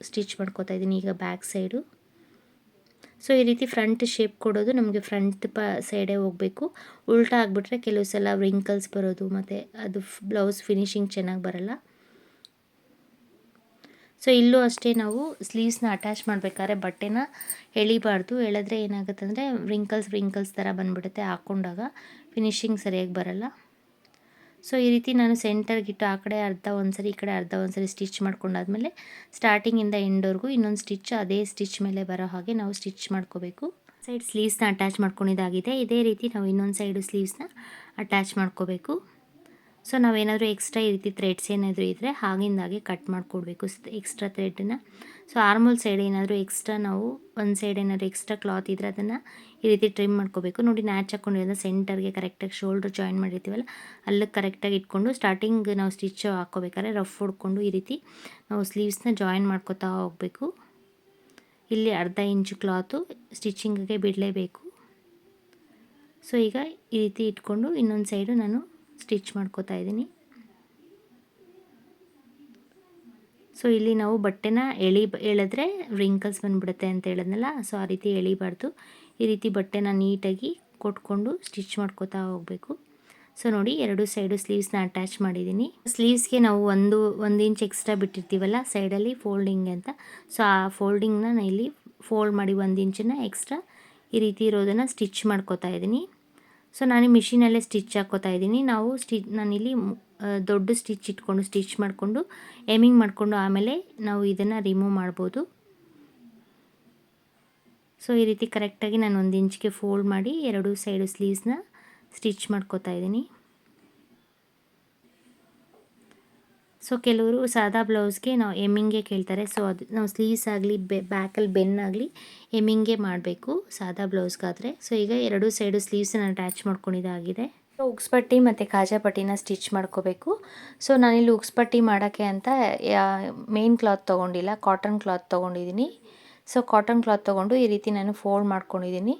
ಸ್ಟಿಚ್ ಮಾಡ್ಕೋತಾ ಇದ್ದೀನಿ, ಈಗ ಬ್ಯಾಕ್ ಸೈಡು ಸೊ ಈ ರೀತಿ ಫ್ರಂಟ್ ಶೇಪ್ ಕೊಡೋದು ನಮಗೆ ಫ್ರಂಟ್ ಪ ಸೈಡೇ ಹೋಗಬೇಕು. ಉಲ್ಟಾ ಆಗಿಬಿಟ್ರೆ ಕೆಲವು ಸಲ ರಿಂಕಲ್ಸ್ ಬರೋದು ಮತ್ತು ಅದು ಬ್ಲೌಸ್ ಫಿನಿಶಿಂಗ್ ಚೆನ್ನಾಗಿ ಬರಲ್ಲ. ಸೊ ಇಲ್ಲೂ ಅಷ್ಟೇ ನಾವು ಸ್ಲೀವ್ಸ್ನ ಅಟ್ಯಾಚ್ ಮಾಡಬೇಕಾದ್ರೆ ಬಟ್ಟೆನ ಎಳಿಬಾರ್ದು. ಎಳೆದ್ರೆ ಏನಾಗುತ್ತೆ ಅಂದರೆ ರಿಂಕಲ್ಸ್ ರಿಂಕಲ್ಸ್ ಥರ ಬಂದುಬಿಡುತ್ತೆ ಹಾಕ್ಕೊಂಡಾಗ ಫಿನಿಶಿಂಗ್ ಸರಿಯಾಗಿ ಬರಲ್ಲ. ಸೊ ಈ ರೀತಿ ನಾನು ಸೆಂಟರ್ಗಿಟ್ಟು ಆ ಕಡೆ ಅರ್ಧ ಒಂದ್ಸರಿ, ಈ ಕಡೆ ಅರ್ಧ ಒಂದ್ಸರಿ ಸ್ಟಿಚ್ ಮಾಡ್ಕೊಂಡಾದ್ಮೇಲೆ ಸ್ಟಾರ್ಟಿಂಗಿಂದ ಎಂಡ್ವರೆಗೂ ಇನ್ನೊಂದು ಸ್ಟಿಚ್ ಅದೇ ಸ್ಟಿಚ್ ಮೇಲೆ ಬರೋ ಹಾಗೆ ನಾವು ಸ್ಟಿಚ್ ಮಾಡ್ಕೋಬೇಕು. ಸೈಡ್ ಸ್ಲೀವ್ಸ್ನ ಅಟ್ಯಾಚ್ ಮಾಡ್ಕೊಂಡಿದ್ದಾಗಿದೆ. ಇದೇ ರೀತಿ ನಾವು ಇನ್ನೊಂದು ಸೈಡು ಸ್ಲೀವ್ಸ್ನ ಅಟ್ಯಾಚ್ ಮಾಡ್ಕೋಬೇಕು. ಸೊ ನಾವೇನಾದರೂ ಎಕ್ಸ್ಟ್ರಾ ಈ ರೀತಿ ಥ್ರೆಡ್ಸ್ ಏನಾದರೂ ಇದ್ದರೆ ಹಾಗಿಂದಾಗೆ ಕಟ್ ಮಾಡಿಕೊಡ್ಬೇಕು. ಎಕ್ಸ್ಟ್ರಾ ಥ್ರೆಡನ್ನ ಸೊ ಆರ್ಮಲ್ ಸೈಡ್ ಏನಾದರೂ ಎಕ್ಸ್ಟ್ರಾ ನಾವು ಒಂದು ಸೈಡ್ ಏನಾದರೂ ಎಕ್ಸ್ಟ್ರಾ ಕ್ಲಾತ್ ಇದ್ದರೆ ಅದನ್ನು ಈ ರೀತಿ ಟ್ರಿಮ್ ಮಾಡ್ಕೋಬೇಕು. ನೋಡಿ ನ್ಯಾಚ್ ಹಾಕ್ಕೊಂಡಿರೋದು ಸೆಂಟರ್ಗೆ ಕರೆಕ್ಟಾಗಿ ಶೋಲ್ಡ್ರ್ ಜಾಯಿನ್ ಮಾಡಿರ್ತೀವಲ್ಲ ಅಲ್ಲಿಗೆ ಕರೆಕ್ಟಾಗಿ ಇಟ್ಕೊಂಡು ಸ್ಟಾರ್ಟಿಂಗ್ ನಾವು ಸ್ಟಿಚ್ ಹಾಕ್ಕೋಬೇಕಾದ್ರೆ ರಫ್ ಹೊಡ್ಕೊಂಡು ಈ ರೀತಿ ನಾವು ಸ್ಲೀವ್ಸ್ನ ಜಾಯಿನ್ ಮಾಡ್ಕೋತಾ ಹೋಗಬೇಕು. ಇಲ್ಲಿ ಅರ್ಧ ಇಂಚು ಕ್ಲಾತು ಸ್ಟಿಚಿಂಗಿಗೆ ಬಿಡಲೇಬೇಕು. ಸೊ ಈಗ ಈ ರೀತಿ ಇಟ್ಕೊಂಡು ಇನ್ನೊಂದು ಸೈಡು ನಾನು ಸ್ಟಿಚ್ ಮಾಡ್ಕೋತಾ ಇದ್ದೀನಿ. ಸೊ ಇಲ್ಲಿ ನಾವು ಬಟ್ಟೆನ ಎಳಿ ಎಳೆದ್ರೆ ರಿಂಕಲ್ಸ್ ಬಂದುಬಿಡುತ್ತೆ ಅಂತ ಹೇಳಿದ್ನಲ್ಲ ಸೊ ಆ ರೀತಿ ಎಳಿಬಾರ್ದು. ಈ ರೀತಿ ಬಟ್ಟೆನ ನೀಟಾಗಿ ಕೊಟ್ಕೊಂಡು ಸ್ಟಿಚ್ ಮಾಡ್ಕೋತಾ ಹೋಗಬೇಕು. ಸೊ ನೋಡಿ ಎರಡು ಸೈಡು ಸ್ಲೀವ್ಸ್ನ ಅಟ್ಯಾಚ್ ಮಾಡಿದ್ದೀನಿ. ಸ್ಲೀವ್ಸ್ಗೆ ನಾವು ಒಂದು ಒಂದು ಇಂಚ್ ಎಕ್ಸ್ಟ್ರಾ ಬಿಟ್ಟಿರ್ತೀವಲ್ಲ ಸೈಡಲ್ಲಿ ಫೋಲ್ಡಿಂಗ್ ಅಂತ. ಸೊ ಆ ಫೋಲ್ಡಿಂಗ್ನ ನಾನು ಇಲ್ಲಿ ಫೋಲ್ಡ್ ಮಾಡಿ ಒಂದು ಇಂಚನ್ನ ಎಕ್ಸ್ಟ್ರಾ ಈ ರೀತಿ ಇರೋದನ್ನು ಸ್ಟಿಚ್ ಮಾಡ್ಕೋತಾ ಇದ್ದೀನಿ. ಸೊ ನಾನು ಮಿಷಿನಲ್ಲೇ ಸ್ಟಿಚ್ ಹಾಕ್ಕೋತಾ ಇದ್ದೀನಿ. ನಾವು ಸ್ಟಿ ನಾನಿಲ್ಲಿ ದೊಡ್ಡ ಸ್ಟಿಚ್ ಇಟ್ಕೊಂಡು ಸ್ಟಿಚ್ ಮಾಡಿಕೊಂಡು ಎಮಿಂಗ್ ಮಾಡಿಕೊಂಡು ಆಮೇಲೆ ನಾವು ಇದನ್ನು ರಿಮೂವ್ ಮಾಡ್ಬೋದು. ಸೊ ಈ ರೀತಿ ಕರೆಕ್ಟಾಗಿ ನಾನು ಒಂದು ಇಂಚ್ಗೆ ಫೋಲ್ಡ್ ಮಾಡಿ ಎರಡು ಸೈಡು ಸ್ಲೀವ್ಸ್ನ ಸ್ಟಿಚ್ ಮಾಡ್ಕೋತಾ ಇದ್ದೀನಿ. ಸೊ ಕೆಲವರು ಸಾದಾ ಬ್ಲೌಸ್ಗೆ ನಾವು ಎಮ್ಮಿಂಗೆ ಕೇಳ್ತಾರೆ. ಸೊ ಅದು ನಾವು ಸ್ಲೀವ್ಸ್ ಆಗಲಿ, ಬೆ ಬ್ಯಾಕಲ್ಲಿ ಬೆನ್ನಾಗಲಿ ಎಮ್ಮಿಂಗೆ ಮಾಡಬೇಕು ಸಾದಾ ಬ್ಲೌಸ್ಗಾದರೆ ಸೊ ಈಗ ಎರಡು ಸೈಡು ಸ್ಲೀವ್ಸನ್ನು ಅಟ್ಯಾಚ್ ಮಾಡ್ಕೊಂಡಿದ್ದಾಗಿದೆ. ಸೊ ಉಕ್ಸ್ಪಟ್ಟಿ ಮತ್ತು ಕಾಜಾಪಟ್ಟಿನ ಸ್ಟಿಚ್ ಮಾಡ್ಕೋಬೇಕು. ಸೊ ನಾನಿಲ್ಲಿ ಉಕ್ಸ್ಪಟ್ಟಿ ಮಾಡೋಕ್ಕೆ ಅಂತ ಮೇನ್ ಕ್ಲಾತ್ ತೊಗೊಂಡಿಲ್ಲ, ಕಾಟನ್ ಕ್ಲಾತ್ ತೊಗೊಂಡಿದ್ದೀನಿ. ಸೊ ಕಾಟನ್ ಕ್ಲಾತ್ ತೊಗೊಂಡು ಈ ರೀತಿ ನಾನು ಫೋಲ್ಡ್ ಮಾಡ್ಕೊಂಡಿದ್ದೀನಿ.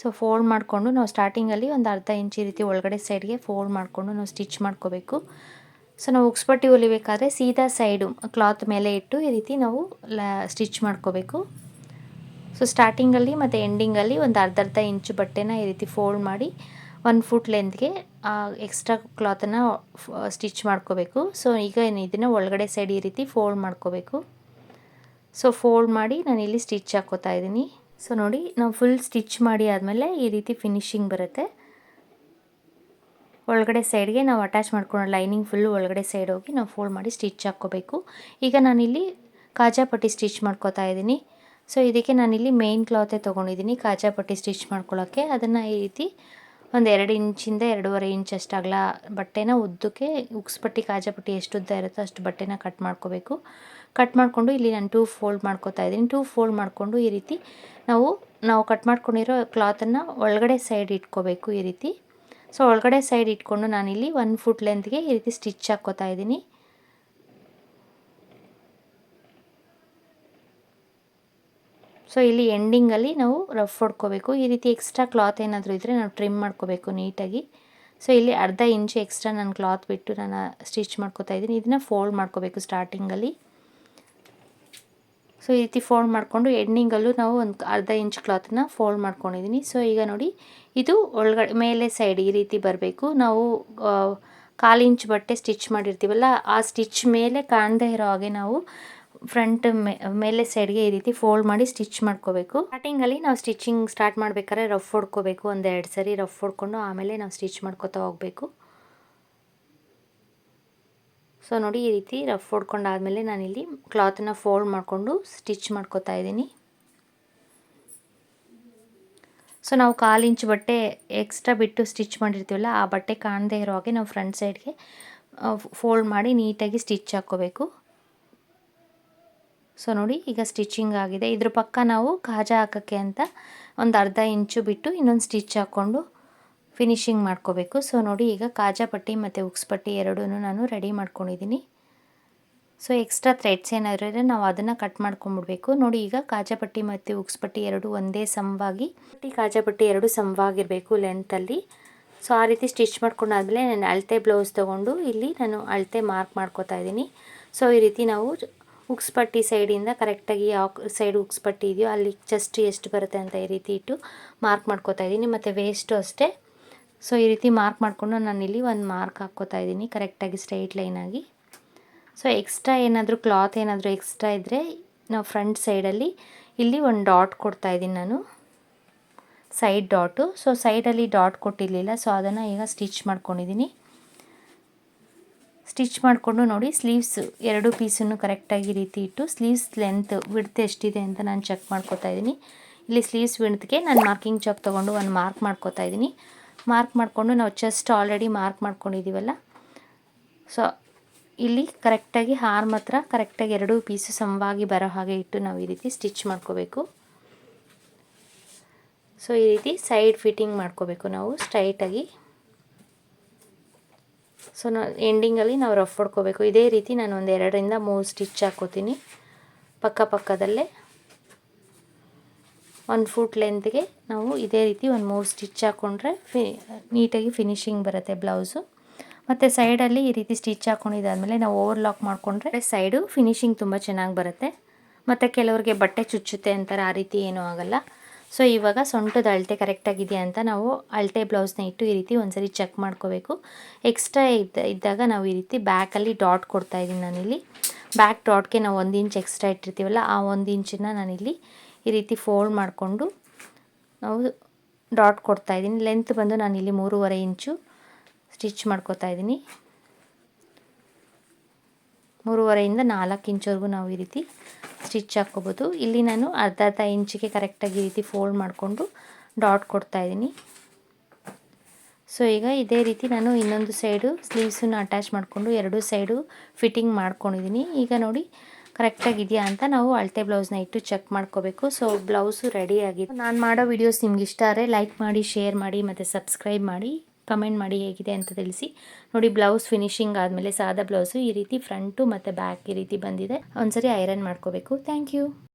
ಸೊ ಫೋಲ್ಡ್ ಮಾಡಿಕೊಂಡು ನಾವು ಸ್ಟಾರ್ಟಿಂಗಲ್ಲಿ ಒಂದು ಅರ್ಧ ಇಂಚು ಈ ರೀತಿ ಒಳಗಡೆ ಸೈಡ್ಗೆ ಫೋಲ್ಡ್ ಮಾಡಿಕೊಂಡು ನಾವು ಸ್ಟಿಚ್ ಮಾಡ್ಕೋಬೇಕು. ಸೊ ನಾವು ಉಕ್ಸ್ಪಟ್ಟಿ ಹೊಲಿಬೇಕಾದ್ರೆ ಸೀದಾ ಸೈಡು ಕ್ಲಾತ್ ಮೇಲೆ ಇಟ್ಟು ಈ ರೀತಿ ನಾವು ಸ್ಟಿಚ್ ಮಾಡ್ಕೋಬೇಕು. ಸೊ ಸ್ಟಾರ್ಟಿಂಗಲ್ಲಿ ಮತ್ತು ಎಂಡಿಂಗಲ್ಲಿ ಒಂದು ಅರ್ಧ ಅರ್ಧ ಇಂಚು ಬಟ್ಟೆನ ಈ ರೀತಿ ಫೋಲ್ಡ್ ಮಾಡಿ ಒನ್ ಫುಟ್ ಲೆಂತ್ಗೆ ಎಕ್ಸ್ಟ್ರಾ ಕ್ಲಾತನ್ನು ಸ್ಟಿಚ್ ಮಾಡ್ಕೋಬೇಕು. ಸೊ ಈಗ ಏನು ಇದನ್ನು ಒಳಗಡೆ ಸೈಡ್ ಈ ರೀತಿ ಫೋಲ್ಡ್ ಮಾಡ್ಕೋಬೇಕು. ಸೊ ಫೋಲ್ಡ್ ಮಾಡಿ ನಾನಿಲ್ಲಿ ಸ್ಟಿಚ್ ಹಾಕೋತಾ ಇದ್ದೀನಿ. ಸೊ ನೋಡಿ, ನಾವು ಫುಲ್ ಸ್ಟಿಚ್ ಮಾಡಿ ಆದಮೇಲೆ ಈ ರೀತಿ ಫಿನಿಶಿಂಗ್ ಬರುತ್ತೆ. ಒಳಗಡೆ ಸೈಡ್ಗೆ ನಾವು ಅಟ್ಯಾಚ್ ಮಾಡ್ಕೊಳ್ಳೋ ಲೈನಿಂಗ್ ಫುಲ್ಲು ಒಳಗಡೆ ಸೈಡ್ ಹೋಗಿ ನಾವು ಫೋಲ್ಡ್ ಮಾಡಿ ಸ್ಟಿಚ್ ಹಾಕ್ಕೋಬೇಕು. ಈಗ ನಾನಿಲ್ಲಿ ಕಾಜಾಪಟ್ಟಿ ಸ್ಟಿಚ್ ಮಾಡ್ಕೋತಾ ಇದ್ದೀನಿ. ಸೊ ಇದಕ್ಕೆ ನಾನಿಲ್ಲಿ ಮೇನ್ ಕ್ಲಾತೇ ತೊಗೊಂಡಿದ್ದೀನಿ ಕಾಜಾಪಟ್ಟಿ ಸ್ಟಿಚ್ ಮಾಡ್ಕೊಳ್ಳೋಕ್ಕೆ ಅದನ್ನು ಈ ರೀತಿ ಒಂದು ಎರಡು ಇಂಚಿಂದ ಎರಡೂವರೆ ಇಂಚ್ ಅಷ್ಟಾಗಲ ಬಟ್ಟೆನ ಉದ್ದಕ್ಕೆ ಉಕ್ಸ್ಪಟ್ಟಿ ಕಾಜಾಪಟ್ಟಿ ಎಷ್ಟು ಉದ್ದ ಇರುತ್ತೋ ಅಷ್ಟು ಬಟ್ಟೆನ ಕಟ್ ಮಾಡ್ಕೋಬೇಕು. ಕಟ್ ಮಾಡಿಕೊಂಡು ಇಲ್ಲಿ ನಾನು ಟೂ ಫೋಲ್ಡ್ ಮಾಡ್ಕೋತಾ ಇದ್ದೀನಿ. ಟೂ ಫೋಲ್ಡ್ ಮಾಡಿಕೊಂಡು ಈ ರೀತಿ ನಾವು ನಾವು ಕಟ್ ಮಾಡ್ಕೊಂಡಿರೋ ಕ್ಲಾತನ್ನು ಒಳಗಡೆ ಸೈಡ್ ಇಟ್ಕೋಬೇಕು ಈ ರೀತಿ. ಸೊ ಒಳಗಡೆ ಸೈಡ್ ಇಟ್ಕೊಂಡು ನಾನಿಲ್ಲಿ ಒನ್ ಫುಟ್ ಲೆಂತ್ಗೆ ಈ ರೀತಿ ಸ್ಟಿಚ್ ಹಾಕ್ಕೋತಾ ಇದ್ದೀನಿ. ಸೊ ಇಲ್ಲಿ ಎಂಡಿಂಗಲ್ಲಿ ನಾವು ರಫ್ ಹೊಡ್ಕೋಬೇಕು. ಈ ರೀತಿ ಎಕ್ಸ್ಟ್ರಾ ಕ್ಲಾತ್ ಏನಾದರೂ ಇದ್ದರೆ ನಾವು ಟ್ರಿಮ್ ಮಾಡ್ಕೋಬೇಕು ನೀಟಾಗಿ ಸೊ ಇಲ್ಲಿ ಅರ್ಧ ಇಂಚು ಎಕ್ಸ್ಟ್ರಾ ನಾನು ಕ್ಲಾತ್ ಬಿಟ್ಟು ನಾನು ಸ್ಟಿಚ್ ಮಾಡ್ಕೋತಾ ಇದ್ದೀನಿ. ಇದನ್ನು ಫೋಲ್ಡ್ ಮಾಡ್ಕೋಬೇಕು ಸ್ಟಾರ್ಟಿಂಗಲ್ಲಿ ಸೊ ಈ ರೀತಿ ಫೋಲ್ಡ್ ಮಾಡಿಕೊಂಡು ಎಂಡಿಂಗಲ್ಲೂ ನಾವು ಒಂದು ಅರ್ಧ ಇಂಚ್ ಕ್ಲಾತನ್ನ ಫೋಲ್ಡ್ ಮಾಡ್ಕೊಂಡಿದ್ದೀನಿ ಸೊ ಈಗ ನೋಡಿ, ಇದು ಒಳಗಡೆ ಮೇಲೆ ಸೈಡ್ ಈ ರೀತಿ ಬರಬೇಕು. ನಾವು ಕಾಲು ಇಂಚ್ ಬಟ್ಟೆ ಸ್ಟಿಚ್ ಮಾಡಿರ್ತೀವಲ್ಲ, ಆ ಸ್ಟಿಚ್ ಮೇಲೆ ಕಾಣದೇ ಇರೋ ಹಾಗೆ ನಾವು ಫ್ರಂಟ್ ಮೇಲೆ ಸೈಡ್ಗೆ ಈ ರೀತಿ ಫೋಲ್ಡ್ ಮಾಡಿ ಸ್ಟಿಚ್ ಮಾಡ್ಕೋಬೇಕು. ಸ್ಟಾರ್ಟಿಂಗಲ್ಲಿ ನಾವು ಸ್ಟಿಚಿಂಗ್ ಸ್ಟಾರ್ಟ್ ಮಾಡ್ಬೇಕಾದ್ರೆ ರಫ್ ಹೊಡ್ಕೋಬೇಕು. ಒಂದೆರಡು ಸರಿ ರಫ್ ಹೊಡ್ಕೊಂಡು ಆಮೇಲೆ ನಾವು ಸ್ಟಿಚ್ ಮಾಡ್ಕೋತಾ ಹೋಗಬೇಕು. ಸೊ ನೋಡಿ ಈ ರೀತಿ ರಫ್ ಹೊಡ್ಕೊಂಡಾದಮೇಲೆ ನಾನಿಲ್ಲಿ ಕ್ಲಾತನ್ನ ಫೋಲ್ಡ್ ಮಾಡಿಕೊಂಡು ಸ್ಟಿಚ್ ಮಾಡ್ಕೋತಾ ಇದ್ದೀನಿ. ಸೊ ನಾವು ಕಾಲು ಇಂಚ್ ಬಟ್ಟೆ ಎಕ್ಸ್ಟ್ರಾ ಬಿಟ್ಟು ಸ್ಟಿಚ್ ಮಾಡಿರ್ತೀವಲ್ಲ, ಆ ಬಟ್ಟೆ ಕಾಣದೇ ಇರೋ ಹಾಗೆ ನಾವು ಫ್ರಂಟ್ ಸೈಡ್ಗೆ ಫೋಲ್ಡ್ ಮಾಡಿ ನೀಟಾಗಿ ಸ್ಟಿಚ್ ಹಾಕ್ಕೋಬೇಕು. ಸೊ ನೋಡಿ, ಈಗ ಸ್ಟಿಚಿಂಗ್ ಆಗಿದೆ. ಇದ್ರ ಪಕ್ಕ ನಾವು ಕಾಜಾ ಹಾಕೋಕ್ಕೆ ಅಂತ ಒಂದು ಅರ್ಧ ಇಂಚು ಬಿಟ್ಟು ಇನ್ನೊಂದು ಸ್ಟಿಚ್ ಹಾಕ್ಕೊಂಡು ಫಿನಿಶಿಂಗ್ ಮಾಡ್ಕೋಬೇಕು. ಸೊ ನೋಡಿ, ಈಗ ಕಾಜಾ ಪಟ್ಟಿ ಮತ್ತು ಉಕ್ಸ್ ಪಟ್ಟಿ ಎರಡೂ ನಾನು ರೆಡಿ ಮಾಡ್ಕೊಂಡಿದ್ದೀನಿ. ಸೊ ಎಕ್ಸ್ಟ್ರಾ ಥ್ರೆಡ್ಸ್ ಏನಾದರೂ ಇದ್ರೆ ನಾವು ಅದನ್ನು ಕಟ್ ಮಾಡ್ಕೊಂಬಿಡ್ಬೇಕು. ನೋಡಿ, ಈಗ ಕಾಜಾಪಟ್ಟಿ ಮತ್ತು ಉಕ್ಸ್ ಪಟ್ಟಿ ಎರಡು ಒಂದೇ ಸಮವಾಗಿ, ಪಟ್ಟಿ ಕಾಜಾಪಟ್ಟಿ ಎರಡು ಸಮವಾಗಿರಬೇಕು ಲೆಂತಲ್ಲಿ ಸೊ ಆ ರೀತಿ ಸ್ಟಿಚ್ ಮಾಡ್ಕೊಂಡಾದಮೇಲೆ ನಾನು ಅಳತೆ ಬ್ಲೌಸ್ ತೊಗೊಂಡು ಇಲ್ಲಿ ನಾನು ಅಳತೆ ಮಾರ್ಕ್ ಮಾಡ್ಕೋತಾ ಇದ್ದೀನಿ. ಸೊ ಈ ರೀತಿ ನಾವು ಉಕ್ಸ್ ಪಟ್ಟಿ ಸೈಡಿಂದ ಕರೆಕ್ಟಾಗಿ ಯಾವ ಸೈಡ್ ಉಕ್ಸ್ ಪಟ್ಟಿ ಇದೆಯೋ ಅಲ್ಲಿ ಚೆಸ್ಟ್ ಎಷ್ಟು ಬರುತ್ತೆ ಅಂತ ಈ ರೀತಿ ಇಟ್ಟು ಮಾರ್ಕ್ ಮಾಡ್ಕೋತಾ ಇದ್ದೀನಿ. ಮತ್ತು ವೇಸ್ಟು ಅಷ್ಟೇ. ಸೊ ಈ ರೀತಿ ಮಾರ್ಕ್ ಮಾಡಿಕೊಂಡು ನಾನಿಲ್ಲಿ ಒಂದು ಮಾರ್ಕ್ ಹಾಕ್ಕೋತಾ ಇದ್ದೀನಿ ಕರೆಕ್ಟಾಗಿ ಸ್ಟ್ರೈಟ್ ಲೈನಾಗಿ ಸೊ ಎಕ್ಸ್ಟ್ರಾ ಏನಾದರೂ ಕ್ಲಾತ್ ಏನಾದರೂ ಎಕ್ಸ್ಟ್ರಾ ಇದ್ದರೆ ನಾವು ಫ್ರಂಟ್ ಸೈಡಲ್ಲಿ ಇಲ್ಲಿ ಒಂದು ಡಾಟ್ ಕೊಡ್ತಾ ಇದ್ದೀನಿ ನಾನು. ಸೈಡ್ ಡಾಟು ಸೊ ಸೈಡಲ್ಲಿ ಡಾಟ್ ಕೊಟ್ಟಿರಲಿಲ್ಲ. ಸೊ ಅದನ್ನು ಈಗ ಸ್ಟಿಚ್ ಮಾಡ್ಕೊಂಡಿದ್ದೀನಿ. ಸ್ಟಿಚ್ ಮಾಡಿಕೊಂಡು ನೋಡಿ, ಸ್ಲೀವ್ಸ್ ಎರಡು ಪೀಸನ್ನು ಕರೆಕ್ಟಾಗಿ ರೀತಿ ಇಟ್ಟು ಸ್ಲೀವ್ಸ್ ಲೆಂತ್, ವಿಡ್ತ್ ಎಷ್ಟಿದೆ ಅಂತ ನಾನು ಚೆಕ್ ಮಾಡ್ಕೋತಾ ಇದ್ದೀನಿ. ಇಲ್ಲಿ ಸ್ಲೀವ್ಸ್ ವಿಡ್ತ್ಗೆ ನಾನು ಮಾರ್ಕಿಂಗ್ ಚಾಕ್ ತೊಗೊಂಡು ಒಂದು ಮಾರ್ಕ್ ಮಾಡ್ಕೋತಾ ಇದ್ದೀನಿ. ಮಾರ್ಕ್ ಮಾಡಿಕೊಂಡು ನಾವು ಚೆಸ್ಟ್ ಆಲ್ರೆಡಿ ಮಾರ್ಕ್ ಮಾಡ್ಕೊಂಡಿದ್ದೀವಲ್ಲ? ಸೊ, ಇಲ್ಲಿ ಕರೆಕ್ಟಾಗಿ ಹಾರ್ ಮಾತ್ರ ಕರೆಕ್ಟಾಗಿ ಎರಡೂ ಪೀಸು ಸಮವಾಗಿ ಬರೋ ಹಾಗೆ ಇಟ್ಟು ನಾವು ಈ ರೀತಿ ಸ್ಟಿಚ್ ಮಾಡ್ಕೋಬೇಕು. ಸೊ, ಈ ರೀತಿ ಸೈಡ್ ಫಿಟ್ಟಿಂಗ್ ಮಾಡ್ಕೋಬೇಕು ನಾವು, ಸ್ಟ್ರೈಟಾಗಿ. ಸೊ ನಾ ಎಂಡಿಂಗಲ್ಲಿ ನಾವು ರಫ್ ಹೊಡ್ಕೋಬೇಕು. ಇದೇ ರೀತಿ ನಾನು ಒಂದು ಎರಡರಿಂದ ಮೂರು ಸ್ಟಿಚ್ ಹಾಕೋತೀನಿ. ಪಕ್ಕ ಪಕ್ಕದಲ್ಲೇ. ಒಂದು ಫೂಟ್ ಲೆಂತ್ಗೆ ನಾವು ಇದೇ ರೀತಿ ಒಂದು ಮೂರು ಸ್ಟಿಚ್ ಹಾಕ್ಕೊಂಡ್ರೆ ಫಿ, ನೀಟಾಗಿ ಫಿನಿಶಿಂಗ್ ಬರುತ್ತೆ ಬ್ಲೌಸು ಮತ್ತು ಸೈಡಲ್ಲಿ ಈ ರೀತಿ ಸ್ಟಿಚ್ ಹಾಕ್ಕೊಂಡಿದ್ದಾದಮೇಲೆ ನಾವು ಓವರ್ಲಾಕ್ ಮಾಡಿಕೊಂಡ್ರೆ ಸೈಡು ಫಿನಿಶಿಂಗ್ ತುಂಬ ಚೆನ್ನಾಗಿ ಬರುತ್ತೆ. ಮತ್ತು ಕೆಲವ್ರಿಗೆ ಬಟ್ಟೆ ಚುಚ್ಚುತ್ತೆ ಅಂತಾರೆ, ಆ ರೀತಿ ಏನೂ ಆಗೋಲ್ಲ. ಸೊ ಇವಾಗ ಸೊಂಟದ ಅಳತೆ ಕರೆಕ್ಟಾಗಿದೆಯಾ ಅಂತ ನಾವು ಅಳತೆ ಬ್ಲೌಸ್ನ ಇಟ್ಟು ಈ ರೀತಿ ಒಂದ್ಸರಿ ಚೆಕ್ ಮಾಡ್ಕೋಬೇಕು. ಎಕ್ಸ್ಟ್ರಾ ಇದ್ದ, ಇದ್ದಾಗ ನಾವು ಈ ರೀತಿ ಬ್ಯಾಕಲ್ಲಿ ಡಾಟ್ ಕೊಡ್ತಾಯಿದ್ದೀನಿ ನಾನಿಲ್ಲಿ. ಬ್ಯಾಕ್ ಡಾಟ್ಗೆ ನಾವು ಒಂದು ಇಂಚ್ ಎಕ್ಸ್ಟ್ರಾ ಇಟ್ಟಿರ್ತೀವಲ್ಲ, ಆ ಒಂದು ಇಂಚನ್ನ ನಾನಿಲ್ಲಿ ಈ ರೀತಿ ಫೋಲ್ಡ್ ಮಾಡಿಕೊಂಡು ನಾವು ಡಾಟ್ ಕೊಡ್ತಾ ಇದ್ದೀನಿ ಲೆಂತ್ ಬಂದು ನಾನಿಲ್ಲಿ ಮೂರುವರೆ ಇಂಚು ಸ್ಟಿಚ್ ಮಾಡ್ಕೋತಾ ಇದ್ದೀನಿ ಮೂರುವರೆಯಿಂದ ನಾಲ್ಕು ಇಂಚ್ವರೆಗೂ ನಾವು ಈ ರೀತಿ ಸ್ಟಿಚ್ ಹಾಕ್ಕೋಬೋದು. ಇಲ್ಲಿ ನಾನು ಅರ್ಧ ಅರ್ಧ ಇಂಚಿಗೆ ಕರೆಕ್ಟಾಗಿ ಈ ರೀತಿ ಫೋಲ್ಡ್ ಮಾಡಿಕೊಂಡು ಡಾಟ್ ಕೊಡ್ತಾಯಿದ್ದೀನಿ ಸೊ ಈಗ ಇದೇ ರೀತಿ ನಾನು ಇನ್ನೊಂದು ಸೈಡು ಸ್ಲೀವ್ಸನ್ನು ಅಟ್ಯಾಚ್ ಮಾಡಿಕೊಂಡು ಎರಡು ಸೈಡು ಫಿಟ್ಟಿಂಗ್ ಮಾಡ್ಕೊಂಡಿದ್ದೀನಿ. ಈಗ ನೋಡಿ ಕರೆಕ್ಟಾಗಿದೆಯಾ ಅಂತ ನಾವು ಅಳತೆ ಬ್ಲೌಸ್ನ ಇಟ್ಟು ಚೆಕ್ ಮಾಡ್ಕೋಬೇಕು. ಸೊ ಬ್ಲೌಸು ರೆಡಿ ಆಗಿದೆ. ನಾನು ಮಾಡೋ ವೀಡಿಯೋಸ್ ನಿಮ್ಗೆ ಇಷ್ಟ ಆದರೆ ಲೈಕ್ ಮಾಡಿ ಶೇರ್ ಮಾಡಿ ಮತ್ತು ಸಬ್ಸ್ಕ್ರೈಬ್ ಮಾಡಿ. ಕಮೆಂಟ್ ಮಾಡಿ ಹೇಗಿದೆ ಅಂತ ತಿಳಿಸಿ. ನೋಡಿ, ಬ್ಲೌಸ್ ಫಿನಿಶಿಂಗ್ ಆದಮೇಲೆ ಸಾದಾ ಬ್ಲೌಸು ಈ ರೀತಿ ಫ್ರಂಟು ಮತ್ತು ಬ್ಯಾಕ್ ಈ ರೀತಿ ಬಂದಿದೆ. ಒಂದ್ಸರಿ ಐರನ್ ಮಾಡ್ಕೋಬೇಕು. Thank you